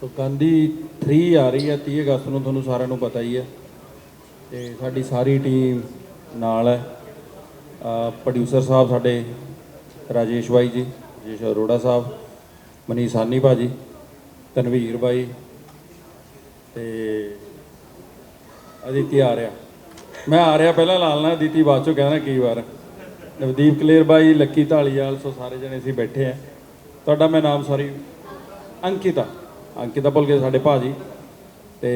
ਸੋ ਗਾਂਧੀ 3 ਆ ਰਹੀ ਹੈ 30 ਅਗਸਤ ਨੂੰ ਤੁਹਾਨੂੰ ਸਾਰਿਆਂ ਨੂੰ ਪਤਾ ਹੀ ਹੈ। ਤੇ ਸਾਡੀ ਸਾਰੀ ਟੀਮ ਨਾਲ ਹੈ। ਪ੍ਰੋਡਿਊਸਰ ਸਾਹਿਬ ਸਾਡੇ, ਰਾਜੇਸ਼ ਬਾਈ ਜੀ, ਰਾਜੇਸ਼ ਅਰੋੜਾ ਸਾਹਿਬ, ਮਨੀਸ਼ ਸਾਨੀ ਭਾਜੀ, ਤਨਵੀਰ ਬਾਈ ਤੇ ਅਦਿੱਤੀ ਆ ਰਿਹਾ। ਮੈਂ ਆ ਰਿਹਾ ਪਹਿਲਾਂ ਲਾ ਲੈਣਾ ਅਦਿੱਤੀ ਬਾਅਦ ਚੋਂ ਕਹਿਣਾ ਕਈ ਵਾਰ। ਨਵਦੀਪ ਕਲੇਰ ਬਾਈ, ਲੱਕੀ ਢਾਲੀਵਾਲ ਸੋ ਸਾਰੇ ਜਣੇ ਅਸੀਂ ਬੈਠੇ ਆ ਤੁਹਾਡਾ ਮੈਂ ਨਾਮ ਸੌਰੀ ਅੰਕਿਤਾ। ਅੰਕਿਤਾ ਭੁੱਲ ਗਏ ਸਾਡੇ ਭਾਜੀ ਤੇ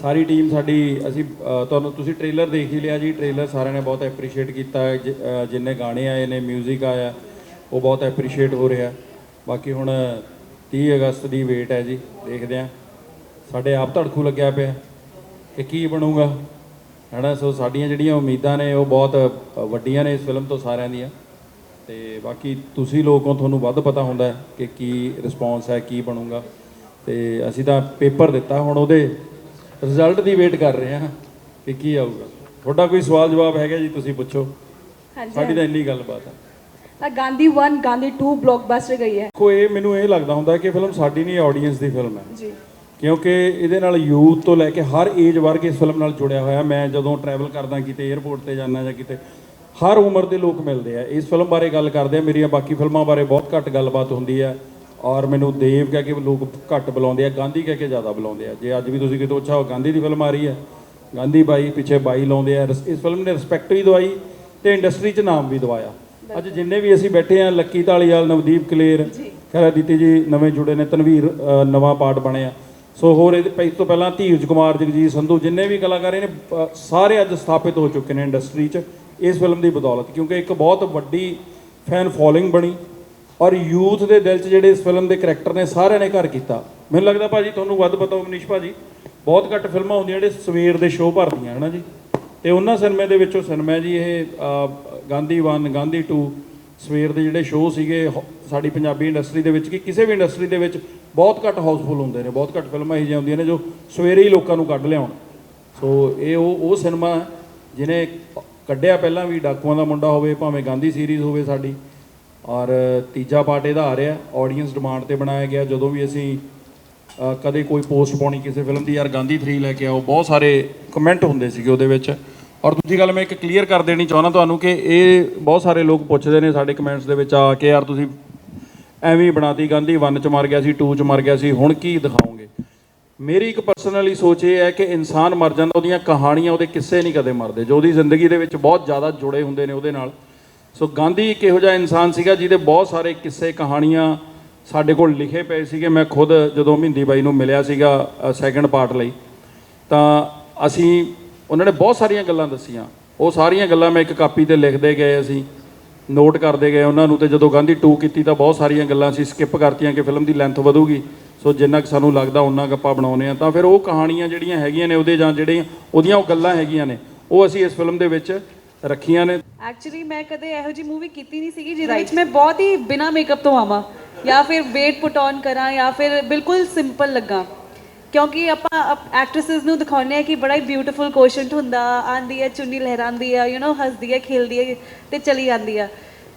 ਸਾਰੀ ਟੀਮ ਸਾਡੀ, ਅਸੀਂ ਤੁਹਾਨੂੰ ਤੁਸੀਂ ਟ੍ਰੇਲਰ ਦੇਖ ਹੀ ਲਿਆ ਜੀ। ਟ੍ਰੇਲਰ ਸਾਰਿਆਂ ਨੇ ਬਹੁਤ ਐਪਰੀਸ਼ੀਏਟ ਕੀਤਾ। ਜਿੰਨੇ ਗਾਣੇ ਆਏ ਨੇ 뮤직 ਆਇਆ, ਉਹ ਬਹੁਤ ਐਪਰੀਸ਼ੀਏਟ ਹੋ ਰਿਹਾ। ਬਾਕੀ ਹੁਣ 30 ਅਗਸਤ ਦੀ ਵੇਟ ਹੈ ਜੀ, ਦੇਖਦੇ ਆ ਸਾਡੇ ਆਪ ਧੜਕੂ ਲੱਗਿਆ ਪਿਆ ਕਿ ਕੀ ਬਣੂਗਾ। ਹਨਾ, ਸੋ ਸਾਡੀਆਂ ਜਿਹੜੀਆਂ ਉਮੀਦਾਂ ਨੇ, ਉਹ ਬਹੁਤ ਵੱਡੀਆਂ ਨੇ ਇਸ ਫਿਲਮ ਤੋਂ ਸਾਰਿਆਂ ਦੀਆਂ। ਤੇ ਬਾਕੀ ਤੁਸੀਂ ਲੋਕੋਂ ਤੁਹਾਨੂੰ ਵੱਧ ਪਤਾ ਹੁੰਦਾ ਕਿ ਕੀ ਰਿਸਪੌਂਸ ਹੈ ਕੀ ਬਣੂਗਾ। ਤੇ ਅਸੀਂ ਤਾਂ ਪੇਪਰ ਦਿੱਤਾ ਹੁਣ ਉਹਦੇ ਰਿਜ਼ਲਟ ਦੀ ਵੇਟ ਕਰ ਰਹੇ ਹਾਂ ਕਿ ਕੀ ਆਊਗਾ। ਤੁਹਾਡਾ ਕੋਈ ਸਵਾਲ ਜਵਾਬ ਹੈਗਾ ਜੀ ਤੁਸੀਂ ਪੁੱਛੋ। ਸਾਡੀ ਤਾਂ ਇੰਨੀ ਗੱਲਬਾਤ ਹੈ ਤਾਂ ਗਾਂਧੀ 1 ਗਾਂਧੀ 2 ਬਲੌਕਬਸਟਰ ਗਈ ਹੈ। ਕੋ ਇਹ ਮੈਨੂੰ ਇਹ ਲੱਗਦਾ ਹੁੰਦਾ ਕਿ ਫਿਲਮ ਸਾਡੀ ਨਹੀਂ ਆਡੀਅנס ਦੀ ਫਿਲਮ ਹੈ। ਜੀ। ਕਿਉਂਕਿ ਇਹਦੇ ਨਾਲ ਯੂਥ ਤੋਂ ਲੈ ਕੇ ਹਰ ਏਜ ਵਰਗ ਇਸ ਫਿਲਮ ਨਾਲ ਜੁੜਿਆ ਹੋਇਆ। ਮੈਂ ਜਦੋਂ ਟਰੈਵਲ ਕਰਦਾ ਕਿਤੇ 에ਅਰਪੋਰਟ ਤੇ ਜਾਂਦਾ ਜਾਂ ਕਿਤੇ ਹਰ ਉਮਰ ਦੇ ਲੋਕ ਮਿਲਦੇ ਆ। ਇਸ ਫਿਲਮ ਬਾਰੇ ਗੱਲ ਕਰਦੇ ਆ। ਮੇਰੀਆਂ ਬਾਕੀ ਫਿਲਮਾਂ ਬਾਰੇ ਬਹੁਤ ਘੱਟ ਗੱਲਬਾਤ ਹੁੰਦੀ ਹੈ ਔਰ ਮੈਨੂੰ ਦੇਵ ਕਹਿ ਕੇ ਲੋਕ ਘੱਟ ਬੁਲਾਉਂਦੇ ਆ। ਗਾਂਧੀ ਕਹਿ ਕੇ ਜ਼ਿਆਦਾ ਬੁਲਾਉਂਦੇ ਆ। ਜੇ ਅੱਜ ਵੀ ਤੁਸੀਂ ਕਿਤੇ ਪੁੱਛਾ ਗਾਂਧੀ ਦੀ ਫਿਲਮ ਆ ਰਹੀ ਹੈ ਗਾਂਧੀ ਬਾਈ ਪਿੱਛੇ ਬਾਈ ਲਾਉਂਦੇ ਆ। ਇਸ ਫਿਲਮ ਨੇ ਰਿਸਪੈਕਟ ਵੀ ਦਵਾਈ ਤੇ ਇੰਡਸਟਰੀ 'ਚ ਨਾਮ ਵੀ ਦਵਾਇਆ। ਅੱਜ ਜਿੰਨੇ ਵੀ ਅਸੀਂ ਬੈਠੇ ਆ ਲੱਕੀ ਢਾਲੀਵਾਲ ਨਵਦੀਪ ਕਲੇਰ ਖੈਰਾ ਦਿੱਤੀ ਜੀ ਨਵੇਂ ਜੁੜੇ ਨੇ ਤਨਵੀਰ ਨਵਾਂ ਪਾਰਟ ਬਣਿਆ ਸੋ ਹੋਰ ਪਹਿ- ਤੋਂ ਪਹਿਲਾਂ ਧੀਰਜ ਕੁਮਾਰ ਜਗਜੀਤ ਸੰਧੂ ਜਿੰਨੇ ਵੀ ਕਲਾਕਾਰ ਇਹਨੇ ਅ, ਸਾਰੇ ਅੱਜ ਸਥਾਪਿਤ ਹੋ ਚੁੱਕੇ ਨੇ ਇੰਡਸਟਰੀ 'ਚ। ਇਸ ਫਿਲਮ ਦੀ ਬਦੌਲਤ, ਕਿਉਂਕਿ ਇੱਕ ਬਹੁਤ ਵੱਡੀ ਫੈਨ ਫੋਲੋਇੰਗ ਬਣੀ ਔਰ ਯੂਥ ਦੇ ਦਿਲ 'ਚ ਜਿਹੜੇ ਇਸ ਫਿਲਮ ਦੇ ਕਰੈਕਟਰ ਨੇ ਸਾਰਿਆਂ ਨੇ ਘਰ ਕੀਤਾ। ਮੈਨੂੰ ਲੱਗਦਾ ਭਾਜੀ ਤੁਹਾਨੂੰ ਵੱਧ ਪਤਾ ਹੋ ਮਨੀਸ਼ ਭਾਜੀ, ਬਹੁਤ ਘੱਟ ਫਿਲਮਾਂ ਹੁੰਦੀਆਂ ਜਿਹੜੇ ਸਵੇਰ ਦੇ ਸ਼ੋਅ ਭਰਦੀਆਂ, ਹਨਾ ਜੀ? ਤੇ ਉਹਨਾਂ ਸਿਨੇਮੇ ਦੇ ਵਿੱਚੋਂ ਸਿਨੇਮਾ ਜੀ ਇਹ ਗਾਂਧੀ 1 ਗਾਂਧੀ 2 ਸਵੇਰ ਦੇ ਜਿਹੜੇ ਸ਼ੋਅ ਸੀਗੇ ਸਾਡੀ ਪੰਜਾਬੀ ਇੰਡਸਟਰੀ ਦੇ ਵਿੱਚ ਕਿ ਕਿਸੇ ਵੀ ਇੰਡਸਟਰੀ ਦੇ ਵਿੱਚ ਬਹੁਤ ਘੱਟ ਹਾਊਸਫੁੱਲ ਹੁੰਦੇ ਨੇ, ਬਹੁਤ ਘੱਟ ਫਿਲਮਾਂ ਇਹੋ ਜਿਹੀਆਂ ਹੁੰਦੀਆਂ ਨੇ ਜੋ ਸਵੇਰੇ ਹੀ ਲੋਕਾਂ ਨੂੰ ਕੱਢ ਲਿਆਉਣ। ਸੋ ਇਹ ਉਹ ਉਹ ਸਿਨੇਮਾ ਹੈ, ਜਿਹਨੇ ਕੱਢਿਆ ਪਹਿਲਾਂ ਵੀ, ਡਾਕੂਆਂ ਦਾ ਮੁੰਡਾ ਹੋਵੇ, ਭਾਵੇਂ ਗਾਂਧੀ ਸੀਰੀਜ਼ ਹੋਵੇ ਸਾਡੀ, ਔਰ ਤੀਜਾ ਪਾਰਟ ਇਹਦਾ ਆ ਰਿਹਾ ਆਡੀਅנס ਡਿਮਾਂਡ ਤੇ ਬਣਾਇਆ ਗਿਆ, ਜਦੋਂ ਵੀ ਅਸੀਂ ਕਦੇ ਕੋਈ ਪੋਸਟ ਪਾਉਣੀ ਕਿਸੇ ਫਿਲਮ ਦੀ, ਯਾਰ ਗਾਂਧੀ 3 ਲੈ ਕੇ ਆਓ, ਬਹੁਤ ਸਾਰੇ ਕਮੈਂਟ ਹੁੰਦੇ ਸੀਗੇ ਉਹਦੇ ਵਿੱਚ। ਔਰ ਦੂਜੀ ਗੱਲ ਮੈਂ ਇੱਕ ਕਲੀਅਰ ਕਰ ਦੇਣੀ ਚਾਹੁੰਦਾ ਤੁਹਾਨੂੰ ਕਿ ਇਹ ਬਹੁਤ ਸਾਰੇ ਲੋਕ ਪੁੱਛਦੇ ਨੇ ਸਾਡੇ ਕਮੈਂਟਸ ਦੇ ਵਿੱਚ ਆ ਕੇ, ਯਾਰ ਤੁਸੀਂ ਐਵੇਂ ਹੀ ਬਣਾਤੀ, ਗਾਂਧੀ 1 ਚ ਮਰ ਗਿਆ ਸੀ 2 ਚ ਮਰ ਗਿਆ ਸੀ, ਹੁਣ ਕੀ ਦਿਖਾਓਗੇ? ਮੇਰੀ ਇੱਕ ਪਰਸਨਲੀ ਸੋਚ ਇਹ ਹੈ ਕਿ ਇਨਸਾਨ ਮਰ ਜਾਂਦਾ, ਉਹਦੀਆਂ ਕਹਾਣੀਆਂ ਉਹਦੇ ਕਿੱਸੇ ਨਹੀਂ ਕਦੇ ਮਰਦੇ, ਜੋ ਉਹਦੀ ਜ਼ਿੰਦਗੀ ਦੇ ਵਿੱਚ ਬਹੁਤ ਜ਼ਿਆਦਾ ਜੁੜੇ ਹੁੰਦੇ ਨੇ ਉਹਦੇ ਨਾਲ। ਸੋ ਗਾਂਧੀ ਇੱਕ ਇਹੋ ਜਿਹਾ ਇਨਸਾਨ ਸੀਗਾ ਜਿਹਦੇ ਬਹੁਤ ਸਾਰੇ ਕਿੱਸੇ, ਕਹਾਣੀਆਂ ਸਾਡੇ ਕੋਲ ਲਿਖੇ ਪਏ ਸੀਗੇ। ਮੈਂ ਖੁਦ ਜਦੋਂ ਮਹਿੰਦੀ ਬਾਈ ਨੂੰ ਮਿਲਿਆ ਸੀਗਾ ਸੈਕੰਡ ਪਾਰਟ ਲਈ, ਤਾਂ ਅਸੀਂ ਉਹਨਾਂ ਨੇ ਬਹੁਤ ਸਾਰੀਆਂ ਗੱਲਾਂ ਦੱਸੀਆਂ। ਉਹ ਸਾਰੀਆਂ ਗੱਲਾਂ ਮੈਂ ਇੱਕ ਕਾਪੀ ਤੇ ਲਿਖਦੇ ਗਏ ਅਸੀਂ, ਨੋਟ ਕਰਦੇ ਗਏ ਉਹਨਾਂ ਨੂੰ, ਤੇ ਜਦੋਂ ਗਾਂਧੀ 2 ਕੀਤੀ ਤਾਂ ਬਹੁਤ ਸਾਰੀਆਂ ਗੱਲਾਂ ਅਸੀਂ ਸਕਿਪ ਕਰਤੀਆਂ ਕਿ ਫਿਲਮ ਦੀ ਲੈਂਥ ਵਧੂਗੀ। ਸੋ ਜਿੰਨਾ ਕਿ ਸਾਨੂੰ ਲੱਗਦਾ ਉਹਨਾਂ ਆਪਾਂ ਬਣਾਉਨੇ ਆ ਤਾਂ ਫਿਰ ਉਹ ਕਹਾਣੀਆਂ ਜਿਹੜੀਆਂ ਹੈਗੀਆਂ ਨੇ ਉਹਦੇ ਜਾਂ ਜਿਹੜੀਆਂ ਉਹਦੀਆਂ ਉਹ ਗੱਲਾਂ ਹੈਗੀਆਂ ਨੇ, ਉਹ ਅਸੀਂ ਇਸ ਫਿਲਮ ਦੇ ਵਿੱਚ ਰੱਖੀਆਂ ਨੇ। ਐਕਚੁਅਲੀ ਮੈਂ ਕਦੇ ਇਹੋ ਜੀ ਮੂਵੀ ਕੀਤੀ ਨਹੀਂ ਸੀਗੀ ਜਿਹਦੇ ਵਿੱਚ ਮੈਂ ਬਹੁਤ ਹੀ ਬਿਨਾ ਮੇਕਅਪ ਤੋਂ ਆਵਾਂ, ਜਾਂ ਫਿਰ ਵੇਟ ਪੁਟ ਔਨ ਕਰਾਂ, ਜਾਂ ਫਿਰ ਬਿਲਕੁਲ ਸਿੰਪਲ ਲੱਗਾ। ਕਿਉਂਕਿ ਆਪਾਂ ਐਕਟ੍ਰੈਸਸ ਨੂੰ ਦਿਖਾਉਂਦੇ ਆ ਕਿ ਬੜਾ ਹੀ ਬਿਊਟੀਫੁਲ ਕੋਸ਼ੈਂਟ ਹੁੰਦਾ, ਆਂਦੀ ਹੈ, ਚੁੰਨੀ ਲਹਿਰਾਉਂਦੀ ਆ ਯੂ نو ਹੱਸਦੀ ਹੈ, ਖੇਲਦੀ ਹੈ ਤੇ ਚਲੀ ਜਾਂਦੀ ਆ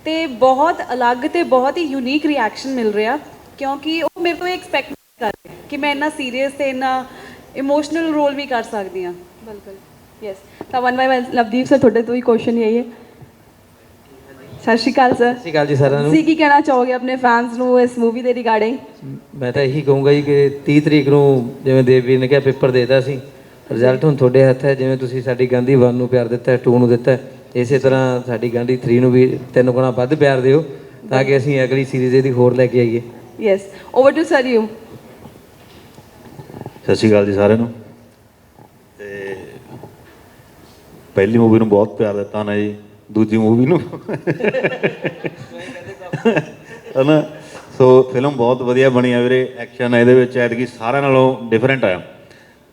ਤੇ ਬਹੁਤ ਅਲੱਗ ਤੇ ਬਹੁਤ ਹੀ ਯੂਨੀਕ ਰਿਐਕਸ਼ਨ ਮਿਲ ਰਿਹਾ। ਕਿਉਂਕਿ ਉਹ ਮੇਰੇ ਤੋਂ ਐਕਸਪੈਕਟ ਨਹੀਂ ਕਰ ਰਹੇ ਕਿ ਮੈਂ ਇੰਨਾ ਸੀਰੀਅਸ ਤੇ ਇੰਨਾ ਇਮੋਸ਼ਨਲ ਰੋਲ ਵੀ ਕਰ ਸਕਦੀ ਹਾਂ। ਬਿਲਕੁਲ। ਯੈਸ ਤਾਂ ਵਨ ਬਾਈ ਲਵਦੀਪ ਸਰ ਤੁਹਾਡੇ ਤੋਂ ਹੀ ਕੁਐਸਚਨ ਹੀ ਹੈ। ਸਤਿ ਸ਼੍ਰੀ ਅਕਾਲ ਸਰ ਸਤਿ ਸ਼੍ਰੀ ਅਕਾਲ ਜੀ ਸਾਰਿਆਂ ਨੂੰ। ਤੁਸੀਂ ਕੀ ਕਹਿਣਾ ਚਾਹੋਗੇ ਆਪਣੇ ਫੈਨਸ ਨੂੰ ਇਸ ਮੂਵੀ ਦੇ ਰਿਗਾਰਡਿੰਗ ਮੈਂ ਤਾਂ ਇਹੀ ਕਹੂੰਗਾ ਜੀ ਕਿ 30 ਤਰੀਕ ਨੂੰ ਜਿਵੇਂ ਦੇਵਵੀਰ ਨੇ ਕਿਹਾ ਪੇਪਰ ਦੇਤਾ ਸੀ ਰਿਜ਼ਲਟ ਹੁਣ ਤੁਹਾਡੇ ਹੱਥ ਹੈ ਜਿਵੇਂ ਤੁਸੀਂ ਸਾਡੀ ਗਾਂਧੀ 1 ਨੂੰ ਪਿਆਰ ਦਿੱਤਾ ਹੈ 2 ਨੂੰ ਦਿੱਤਾ ਹੈ, ਇਸੇ ਤਰ੍ਹਾਂ ਸਾਡੀ ਗਾਂਧੀ 3 ਨੂੰ ਵੀ ਤਿੰਨ ਗੁਣਾ ਵੱਧ ਪਿਆਰ ਦਿਓ ਤਾਂ ਕਿ ਅਸੀਂ ਅਗਲੀ ਸੀਰੀਜ਼ ਇਹਦੀ ਹੋਰ ਲੈ ਕੇ ਆਈਏ। Yes over to sir you ਸਤਿ ਸ਼੍ਰੀ ਅਕਾਲ ਜੀ ਸਾਰਿਆਂ ਨੂੰ। ਤੇ ਪਹਿਲੀ ਮੂਵੀ ਨੂੰ ਬਹੁਤ ਪਿਆਰ ਦਿੱਤਾ ਨਾ ਜੀ। ਦੂਜੀ ਮੂਵੀ ਨੂੰ। ਹਨਾ? ਸੋ ਫਿਲਮ ਬਹੁਤ ਵਧੀਆ ਬਣੀ ਆ ਵੀਰੇ। ਐਕਸ਼ਨ ਇਹਦੇ ਵਿੱਚ ਐਤਕੀ ਸਾਰਿਆਂ ਨਾਲੋਂ ਡਿਫਰੈਂਟ ਆ।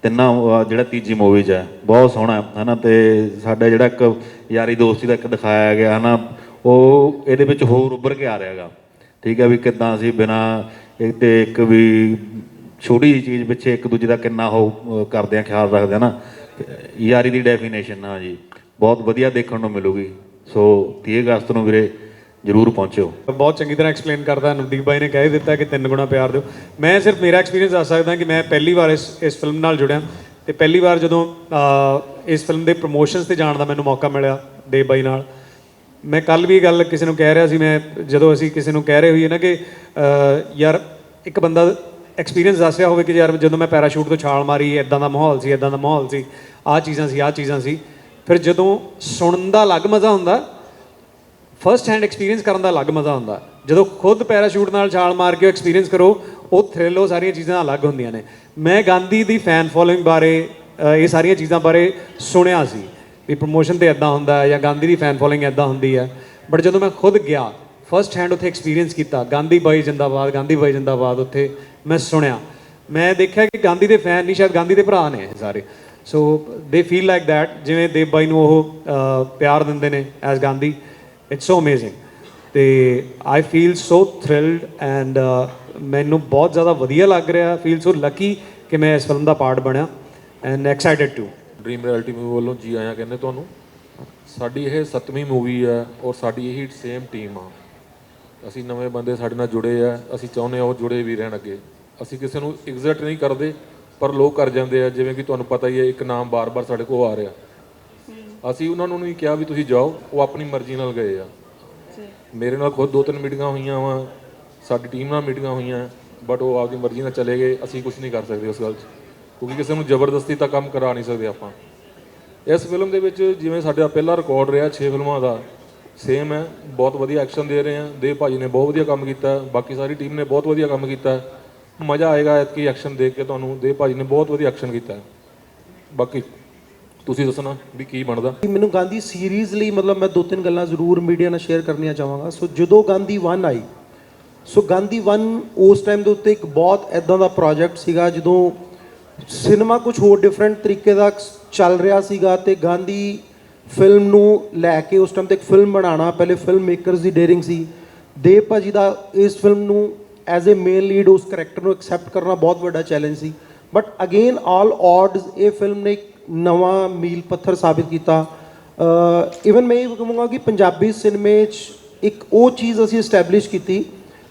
ਤਿੰਨਾਂ ਜਿਹੜਾ ਤੀਜੀ ਮੂਵੀ 'ਚ ਹੈ ਬਹੁਤ ਸੋਹਣਾ ਹੈ ਹਨਾ? ਤੇ ਸਾਡਾ ਜਿਹੜਾ ਇੱਕ ਯਾਰੀ ਦੋਸਤੀ ਦਾ ਇੱਕ ਦਿਖਾਇਆ ਗਿਆ, ਹਨਾ? ਉਹ ਇਹਦੇ ਵਿੱਚ ਹੋਰ ਉੱਭਰ ਕੇ ਆ ਰਿਹਾਗਾ ਠੀਕ ਹੈ ਵੀ ਕਿਦਾਂ ਅਸੀਂ ਬਿਨਾ ਇੱਕ ਤੇ ਇੱਕ ਵੀ ਛੋਟੀ ਜਿਹੀ ਚੀਜ਼ ਪਿੱਛੇ ਇੱਕ ਦੂਜੇ ਦਾ ਕਿੰਨਾ ਉਹ ਕਰਦੇ ਆ ਖਿਆਲ ਰੱਖਦੇ ਆ ਨਾ। ਯਾਰੀ ਦੀ ਡੈਫੀਨੇਸ਼ਨ ਹਾਂ ਜੀ। ਬਹੁਤ ਵਧੀਆ ਦੇਖਣ ਨੂੰ ਮਿਲੂਗੀ। ਸੋ 30 ਅਗਸਤ ਨੂੰ ਵੀਰੇ ਜਰੂਰ ਪਹੁੰਚਿਓ। ਬਹੁਤ ਚੰਗੀ ਤਰ੍ਹਾਂ ਐਕਸਪਲੇਨ ਕਰਦਾ। ਨਵਦੀਪ ਬਾਈ ਨੇ ਕਹਿ ਦਿੱਤਾ ਕਿ ਤਿੰਨ ਗੁਣਾ ਪਿਆਰ ਦਿਓ। ਮੈਂ ਸਿਰਫ ਮੇਰਾ ਐਕਸਪੀਰੀਅੰਸ ਦੱਸ ਸਕਦਾ ਕਿ ਮੈਂ ਪਹਿਲੀ ਵਾਰ ਇਸ ਇਸ ਫਿਲਮ ਨਾਲ ਜੁੜਿਆ। ਤੇ ਪਹਿਲੀ ਵਾਰ ਜਦੋਂ ਇਸ ਫਿਲਮ ਦੇ ਪ੍ਰੋਮੋਸ਼ਨਸ ਤੇ ਜਾਣ ਦਾ ਮੈਨੂੰ ਮੌਕਾ ਮਿਲਿਆ, ਦੇਵ ਬਾਈ ਨਾਲ। ਮੈਂ ਕੱਲ ਵੀ ਗੱਲ ਕਿਸੇ ਨੂੰ ਕਹਿ ਰਿਹਾ ਸੀ, ਮੈਂ ਜਦੋਂ ਅਸੀਂ ਕਿਸੇ ਨੂੰ ਕਹਿ ਰਹੇ ਹੋਈਏ ਨਾ ਕਿ ਯਾਰ ਇੱਕ ਬੰਦਾ ਐਕਸਪੀਰੀਅੰਸ ਦੱਸ ਰਿਹਾ ਹੋਵੇ ਕਿ ਯਾਰ ਜਦੋਂ ਮੈਂ ਪੈਰਾਸ਼ੂਟ ਤੋਂ ਛਾਲ ਮਾਰੀ ਇਦਾਂ ਦਾ ਮਾਹੌਲ ਸੀ ਇਦਾਂ ਦਾ ਮਾਹੌਲ ਸੀ, ਆਹ ਚੀਜ਼ਾਂ ਸੀ, ਆਹ ਚੀਜ਼ਾਂ ਸੀ, ਫਿਰ ਜਦੋਂ ਸੁਣਨ ਦਾ ਅਲੱਗ ਮਜ਼ਾ ਹੁੰਦਾ ਫਰਸਟ ਹੈਂਡ ਐਕਸਪੀਰੀਅੰਸ ਕਰਨ ਦਾ ਅਲੱਗ ਮਜ਼ਾ ਹੁੰਦਾ, ਜਦੋਂ ਖੁਦ ਪੈਰਾਸ਼ੂਟ ਨਾਲ ਛਾਲ ਮਾਰ ਕੇ ਐਕਸਪੀਰੀਅੰਸ ਕਰੋ, ਉਹ ਥ੍ਰਿਲ ਉਹ ਸਾਰੀਆਂ ਚੀਜ਼ਾਂ ਅਲੱਗ ਹੁੰਦੀਆਂ ਨੇ। ਮੈਂ ਗਾਂਧੀ ਦੀ ਫੈਨ ਫੋਲੋਇੰਗ ਬਾਰੇ ਇਹ ਸਾਰੀਆਂ ਚੀਜ਼ਾਂ ਬਾਰੇ ਸੁਣਿਆ ਸੀ। ਵੀ ਪ੍ਰੋਮੋਸ਼ਨ ਤੇ ਇਦਾਂ ਹੁੰਦਾ ਜਾਂ ਗਾਂਧੀ ਦੀ ਫੈਨ ਫੋਲੋਇੰਗ ਇਦਾਂ ਹੁੰਦੀ ਹੈ। ਬਟ ਜਦੋਂ ਮੈਂ ਖੁਦ ਗਿਆ ਫਰਸਟ ਹੈਂਡ ਉੱਥੇ ਐਕਸਪੀਰੀਅੰਸ ਕੀਤਾ, ਗਾਂਧੀ ਬਾਈ ਜਿੰਦਾਬਾਦ, ਗਾਂਧੀ ਬਾਈ ਜਿੰਦਾਬਾਦ ਉੱਥੇ ਮੈਂ ਸੁਣਿਆ। ਮੈਂ ਦੇਖਿਆ ਕਿ ਗਾਂਧੀ ਦੇ ਫੈਨ ਨਹੀਂ, ਸ਼ਾਇਦ ਗਾਂਧੀ ਦੇ ਭਰਾ ਨੇ ਸਾਰੇ। ਸੋ ਦੇ ਫੀਲ ਲਾਈਕ ਥੈਟ ਜਿਵੇਂ ਦੇਵ ਬਾਈ ਨੂੰ ਉਹ ਪਿਆਰ ਦਿੰਦੇ ਨੇ as Gandhi. It's so amazing ਤੇ ਆਈ ਫੀਲ ਸੋ ਥ੍ਰਿਲਡ ਐਂਡ ਮੈਨੂੰ ਬਹੁਤ ਜ਼ਿਆਦਾ ਵਧੀਆ ਲੱਗ ਰਿਹਾ। ਫੀਲ ਸੋ ਲੱਕੀ ਕਿ ਮੈਂ ਇਸ ਫਿਲਮ ਦਾ ਪਾਰਟ ਬਣਿਆ and excited to dream reality movie ਵੱਲੋਂ ਜੀ ਆਇਆਂ ਕਹਿੰਦੇ ਤੁਹਾਨੂੰ ਸਾਡੀ ਇਹ ਸੱਤਵੀਂ ਮੂਵੀ ਹੈ ਔਰ ਸਾਡੀ ਇਹੀ ਸੇਮ ਟੀਮ ਆ। ਅਸੀਂ ਨਵੇਂ ਬੰਦੇ ਸਾਡੇ ਨਾਲ ਜੁੜੇ ਆ ਅਸੀਂ ਚਾਹੁੰਦੇ ਆ ਉਹ ਜੁੜੇ ਵੀ ਰਹਿਣ ਅੱਗੇ। ਅਸੀਂ ਕਿਸੇ ਨੂੰ ਐਗਜ਼ਿਟ ਨਹੀਂ ਕਰਦੇ ਪਰ ਲੋਕ ਕਰ ਜਾਂਦੇ ਆ ਜਿਵੇਂ ਕਿ ਤੁਹਾਨੂੰ ਪਤਾ ਹੀ ਹੈ ਇੱਕ ਨਾਮ ਬਾਰ-ਬਾਰ ਸਾਡੇ ਕੋਲ ਆ ਰਿਹਾ। ਅਸੀਂ ਉਹਨਾਂ ਨੂੰ ਨਹੀਂ ਕਿਹਾ ਵੀ ਤੁਸੀਂ ਜਾਓ ਉਹ ਆਪਣੀ ਮਰਜ਼ੀ ਨਾਲ ਗਏ ਆ। ਮੇਰੇ ਨਾਲ ਖੁਦ ਦੋ ਤਿੰਨ ਮੀਟਿੰਗਾਂ ਹੋਈਆਂ ਵਾ ਸਾਡੀ ਟੀਮ ਨਾਲ ਮੀਟਿੰਗਾਂ ਹੋਈਆਂ ਬਟ ਉਹ ਆਪਦੀ ਮਰਜ਼ੀ ਨਾਲ ਚਲੇ ਗਏ ਅਸੀਂ ਕੁਝ ਨਹੀਂ ਕਰ ਸਕਦੇ ਉਸ ਗੱਲ 'ਚ। ਕਿਉਂਕਿ ਕਿਸੇ ਨੂੰ ਜ਼ਬਰਦਸਤੀ ਤਾਂ ਕੰਮ ਕਰਾ ਨਹੀਂ ਸਕਦੇ ਆਪਾਂ। ਇਸ ਫਿਲਮ ਦੇ ਵਿੱਚ ਜਿਵੇਂ ਸਾਡਾ ਪਹਿਲਾ ਰਿਕਾਰਡ ਰਿਹਾ 6 ਫਿਲਮਾਂ ਦਾ ਸੇਮ ਹੈ, ਬਹੁਤ ਵਧੀਆ ਐਕਸ਼ਨ ਦੇ ਰਹੇ ਆ ਦੇਵ ਭਾਜੀ ਨੇ ਬਹੁਤ ਵਧੀਆ ਕੰਮ ਕੀਤਾ ਬਾਕੀ ਸਾਰੀ ਟੀਮ ਨੇ ਬਹੁਤ ਵਧੀਆ ਕੰਮ ਕੀਤਾ ਮਜ਼ਾ ਆਏਗਾ ਐਤਕੀ ਐਕਸ਼ਨ ਦੇਖ ਕੇ ਤੁਹਾਨੂੰ। ਦੇਵ ਭਾਜੀ ਨੇ ਬਹੁਤ ਵਧੀਆ ਐਕਸ਼ਨ ਕੀਤਾ ਬਾਕੀ ਤੁਸੀਂ ਦੱਸਣਾ ਵੀ ਕੀ ਬਣਦਾ। ਮੈਨੂੰ ਗਾਂਧੀ ਸੀਰੀਜ਼ ਲਈ ਮਤਲਬ ਮੈਂ ਦੋ ਤਿੰਨ ਗੱਲਾਂ ਜ਼ਰੂਰ ਮੀਡੀਆ ਨਾਲ ਸ਼ੇਅਰ ਕਰਨੀਆਂ ਚਾਹਾਂਗਾ। ਸੋ ਜਦੋਂ ਗਾਂਧੀ 1 ਆਈ, ਸੋ ਗਾਂਧੀ 1 ਉਸ ਟਾਈਮ ਦੇ ਉੱਤੇ ਇੱਕ ਬਹੁਤ ਐਦਾਂ ਦਾ ਪ੍ਰੋਜੈਕਟ ਸੀਗਾ, ਜਦੋਂ ਸਿਨੇਮਾ ਕੁਝ ਹੋਰ ਡਿਫਰੈਂਟ ਤਰੀਕੇ ਦਾ ਚੱਲ ਰਿਹਾ ਸੀਗਾ ਤੇ ਗਾਂਧੀ ਫਿਲਮ ਨੂੰ ਲੈ ਕੇ ਉਸ ਟਾਈਮ ਤੇ ਇੱਕ ਫਿਲਮ ਬਣਾਉਣਾ, ਪਹਿਲੇ ਫਿਲਮ ਮੇਕਰਸ ਦੀ ਡੇਅਰਿੰਗ ਸੀ। ਦੇਵ ਭਾਜੀ ਦਾ ਇਸ ਫਿਲਮ ਨੂੰ ਐਜ਼ ਅ ਮੇਨ ਲੀਡ ਉਸ ਕਰੈਕਟਰ ਨੂੰ ਐਕਸੈਪਟ ਕਰਨਾ ਬਹੁਤ ਵੱਡਾ ਚੈਲੰਜ ਸੀ। ਬਟ ਅਗੇਨ ਆਲ ਆਡਸ ਇਹ ਫਿਲਮ ਨੇ ਇੱਕ ਨਵਾਂ ਮੀਲ ਪੱਥਰ ਸਾਬਿਤ ਕੀਤਾ। ਇਵਨ ਮੈਂ ਇਹ ਕਹੂੰਗਾ ਕਿ ਪੰਜਾਬੀ ਸਿਨੇਮੇ 'ਚ ਇੱਕ ਉਹ ਚੀਜ਼ ਅਸੀਂ ਐਸਟੈਬਲਿਸ਼ ਕੀਤੀ,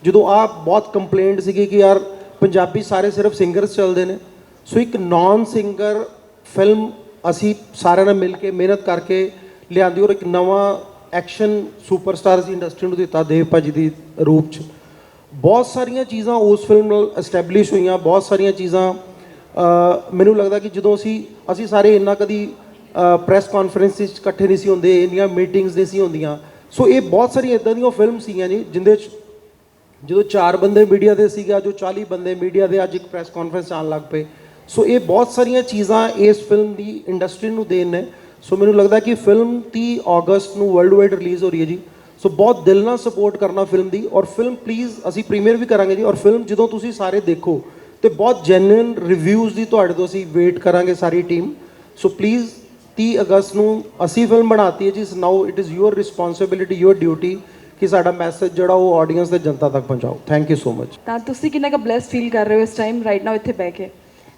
ਜਦੋਂ ਆ ਬਹੁਤ ਕੰਪਲੇਂਟ ਸੀਗੀ ਕਿ ਯਾਰ ਪੰਜਾਬੀ ਸਾਰੇ ਸਿਰਫ ਸਿੰਗਰਸ ਚੱਲਦੇ ਨੇ। ਸੋ ਇੱਕ ਨਾਨ ਸਿੰਗਰ ਫਿਲਮ ਅਸੀਂ ਸਾਰਿਆਂ ਨਾਲ ਮਿਲ ਕੇ ਮਿਹਨਤ ਕਰਕੇ ਲਿਆਂਦੀ ਔਰ ਇੱਕ ਨਵਾਂ ਐਕਸ਼ਨ ਸੁਪਰਸਟਾਰ ਦੀ ਇੰਡਸਟਰੀ ਨੂੰ ਦਿੱਤਾ ਦੇਵ ਭਾਜੀ ਦੀ ਰੂਪ 'ਚ। ਬਹੁਤ ਸਾਰੀਆਂ ਚੀਜ਼ਾਂ ਉਸ ਫਿਲਮ ਨਾਲ ਐਸਟੈਬਲਿਸ਼ ਹੋਈਆਂ, ਬਹੁਤ ਸਾਰੀਆਂ ਚੀਜ਼ਾਂ ਮੈਨੂੰ ਲੱਗਦਾ ਕਿ ਜਦੋਂ ਅਸੀਂ ਅਸੀਂ ਸਾਰੇ ਇੰਨਾ ਕਦੀ ਪ੍ਰੈਸ ਕਾਨਫਰੰਸ ਵਿੱਚ ਇਕੱਠੇ ਨਹੀਂ ਸੀ ਹੁੰਦੇ, ਇੰਨੀਆਂ ਮੀਟਿੰਗਸ ਨਹੀਂ ਸੀ ਹੁੰਦੀਆਂ। ਸੋ ਇਹ ਬਹੁਤ ਸਾਰੀਆਂ ਇਦਾਂ ਦੀਆਂ ਫਿਲਮ ਸੀਗੀਆਂ ਜੀ, ਜਿੰਦੇ 'ਚ ਜਦੋਂ ਚਾਰ ਬੰਦੇ ਮੀਡੀਆ ਦੇ ਸੀਗਾ, ਜੋ 40 ਬੰਦੇ ਮੀਡੀਆ ਦੇ ਅੱਜ ਇੱਕ ਪ੍ਰੈਸ ਕਾਨਫਰੰਸ ਆਉਣ ਲੱਗ ਪਏ। ਸੋ ਇਹ ਬਹੁਤ ਸਾਰੀਆਂ ਚੀਜ਼ਾਂ ਇਸ ਫਿਲਮ ਦੀ ਇੰਡਸਟਰੀ ਨੂੰ ਦੇਣ ਨੇ। ਸੋ ਮੈਨੂੰ ਲੱਗਦਾ ਕਿ ਫਿਲਮ 30 ਅਗਸਤ ਨੂੰ ਵਰਲਡ ਵਾਈਡ ਰਿਲੀਜ਼ ਹੋ ਰਹੀ ਹੈ ਜੀ। ਸੋ ਬਹੁਤ ਦਿਲ ਨਾਲ ਸਪੋਰਟ ਕਰਨਾ ਫਿਲਮ ਦੀ। ਔਰ ਫਿਲਮ ਪਲੀਜ਼ ਅਸੀਂ ਪ੍ਰੀਮੀਅਰ ਵੀ ਕਰਾਂਗੇ ਜੀ। ਔਰ ਫਿਲਮ ਜਦੋਂ ਤੁਸੀਂ ਸਾਰੇ ਦੇਖੋ, ਤੇ ਬਹੁਤ ਜੈਨੂਇਨ ਰਿਵਿਊਜ਼ ਦੀ ਤੁਹਾਡੇ ਤੋਂ ਅਸੀਂ ਵੇਟ ਕਰਾਂਗੇ ਸਾਰੀ ਟੀਮ ਸੋ ਪਲੀਜ਼ 30 ਅਗਸਤ ਨੂੰ ਅਸੀਂ ਫਿਲਮ ਬਣਾਤੀ ਹੈ ਜੀ। Now it is your responsibility your duty ਕਿ ਸਾਡਾ ਮੈਸੇਜ ਜਿਹੜਾ ਉਹ ਆਡੀਅנס ਤੇ ਜਨਤਾ ਤੱਕ ਪਹੁੰਚਾਓ। ਥੈਂਕ ਯੂ ਸੋ ਮਚ ਤਾਂ ਤੁਸੀਂ ਕਿੰਨਾ ਕੁ ਬlesed ਫੀਲ ਕਰ ਰਹੇ ਹੋ ਇਸ ਟਾਈਮ ਰਾਈਟ ਨਾਓ ਇੱਥੇ ਬਹਿ ਕੇ?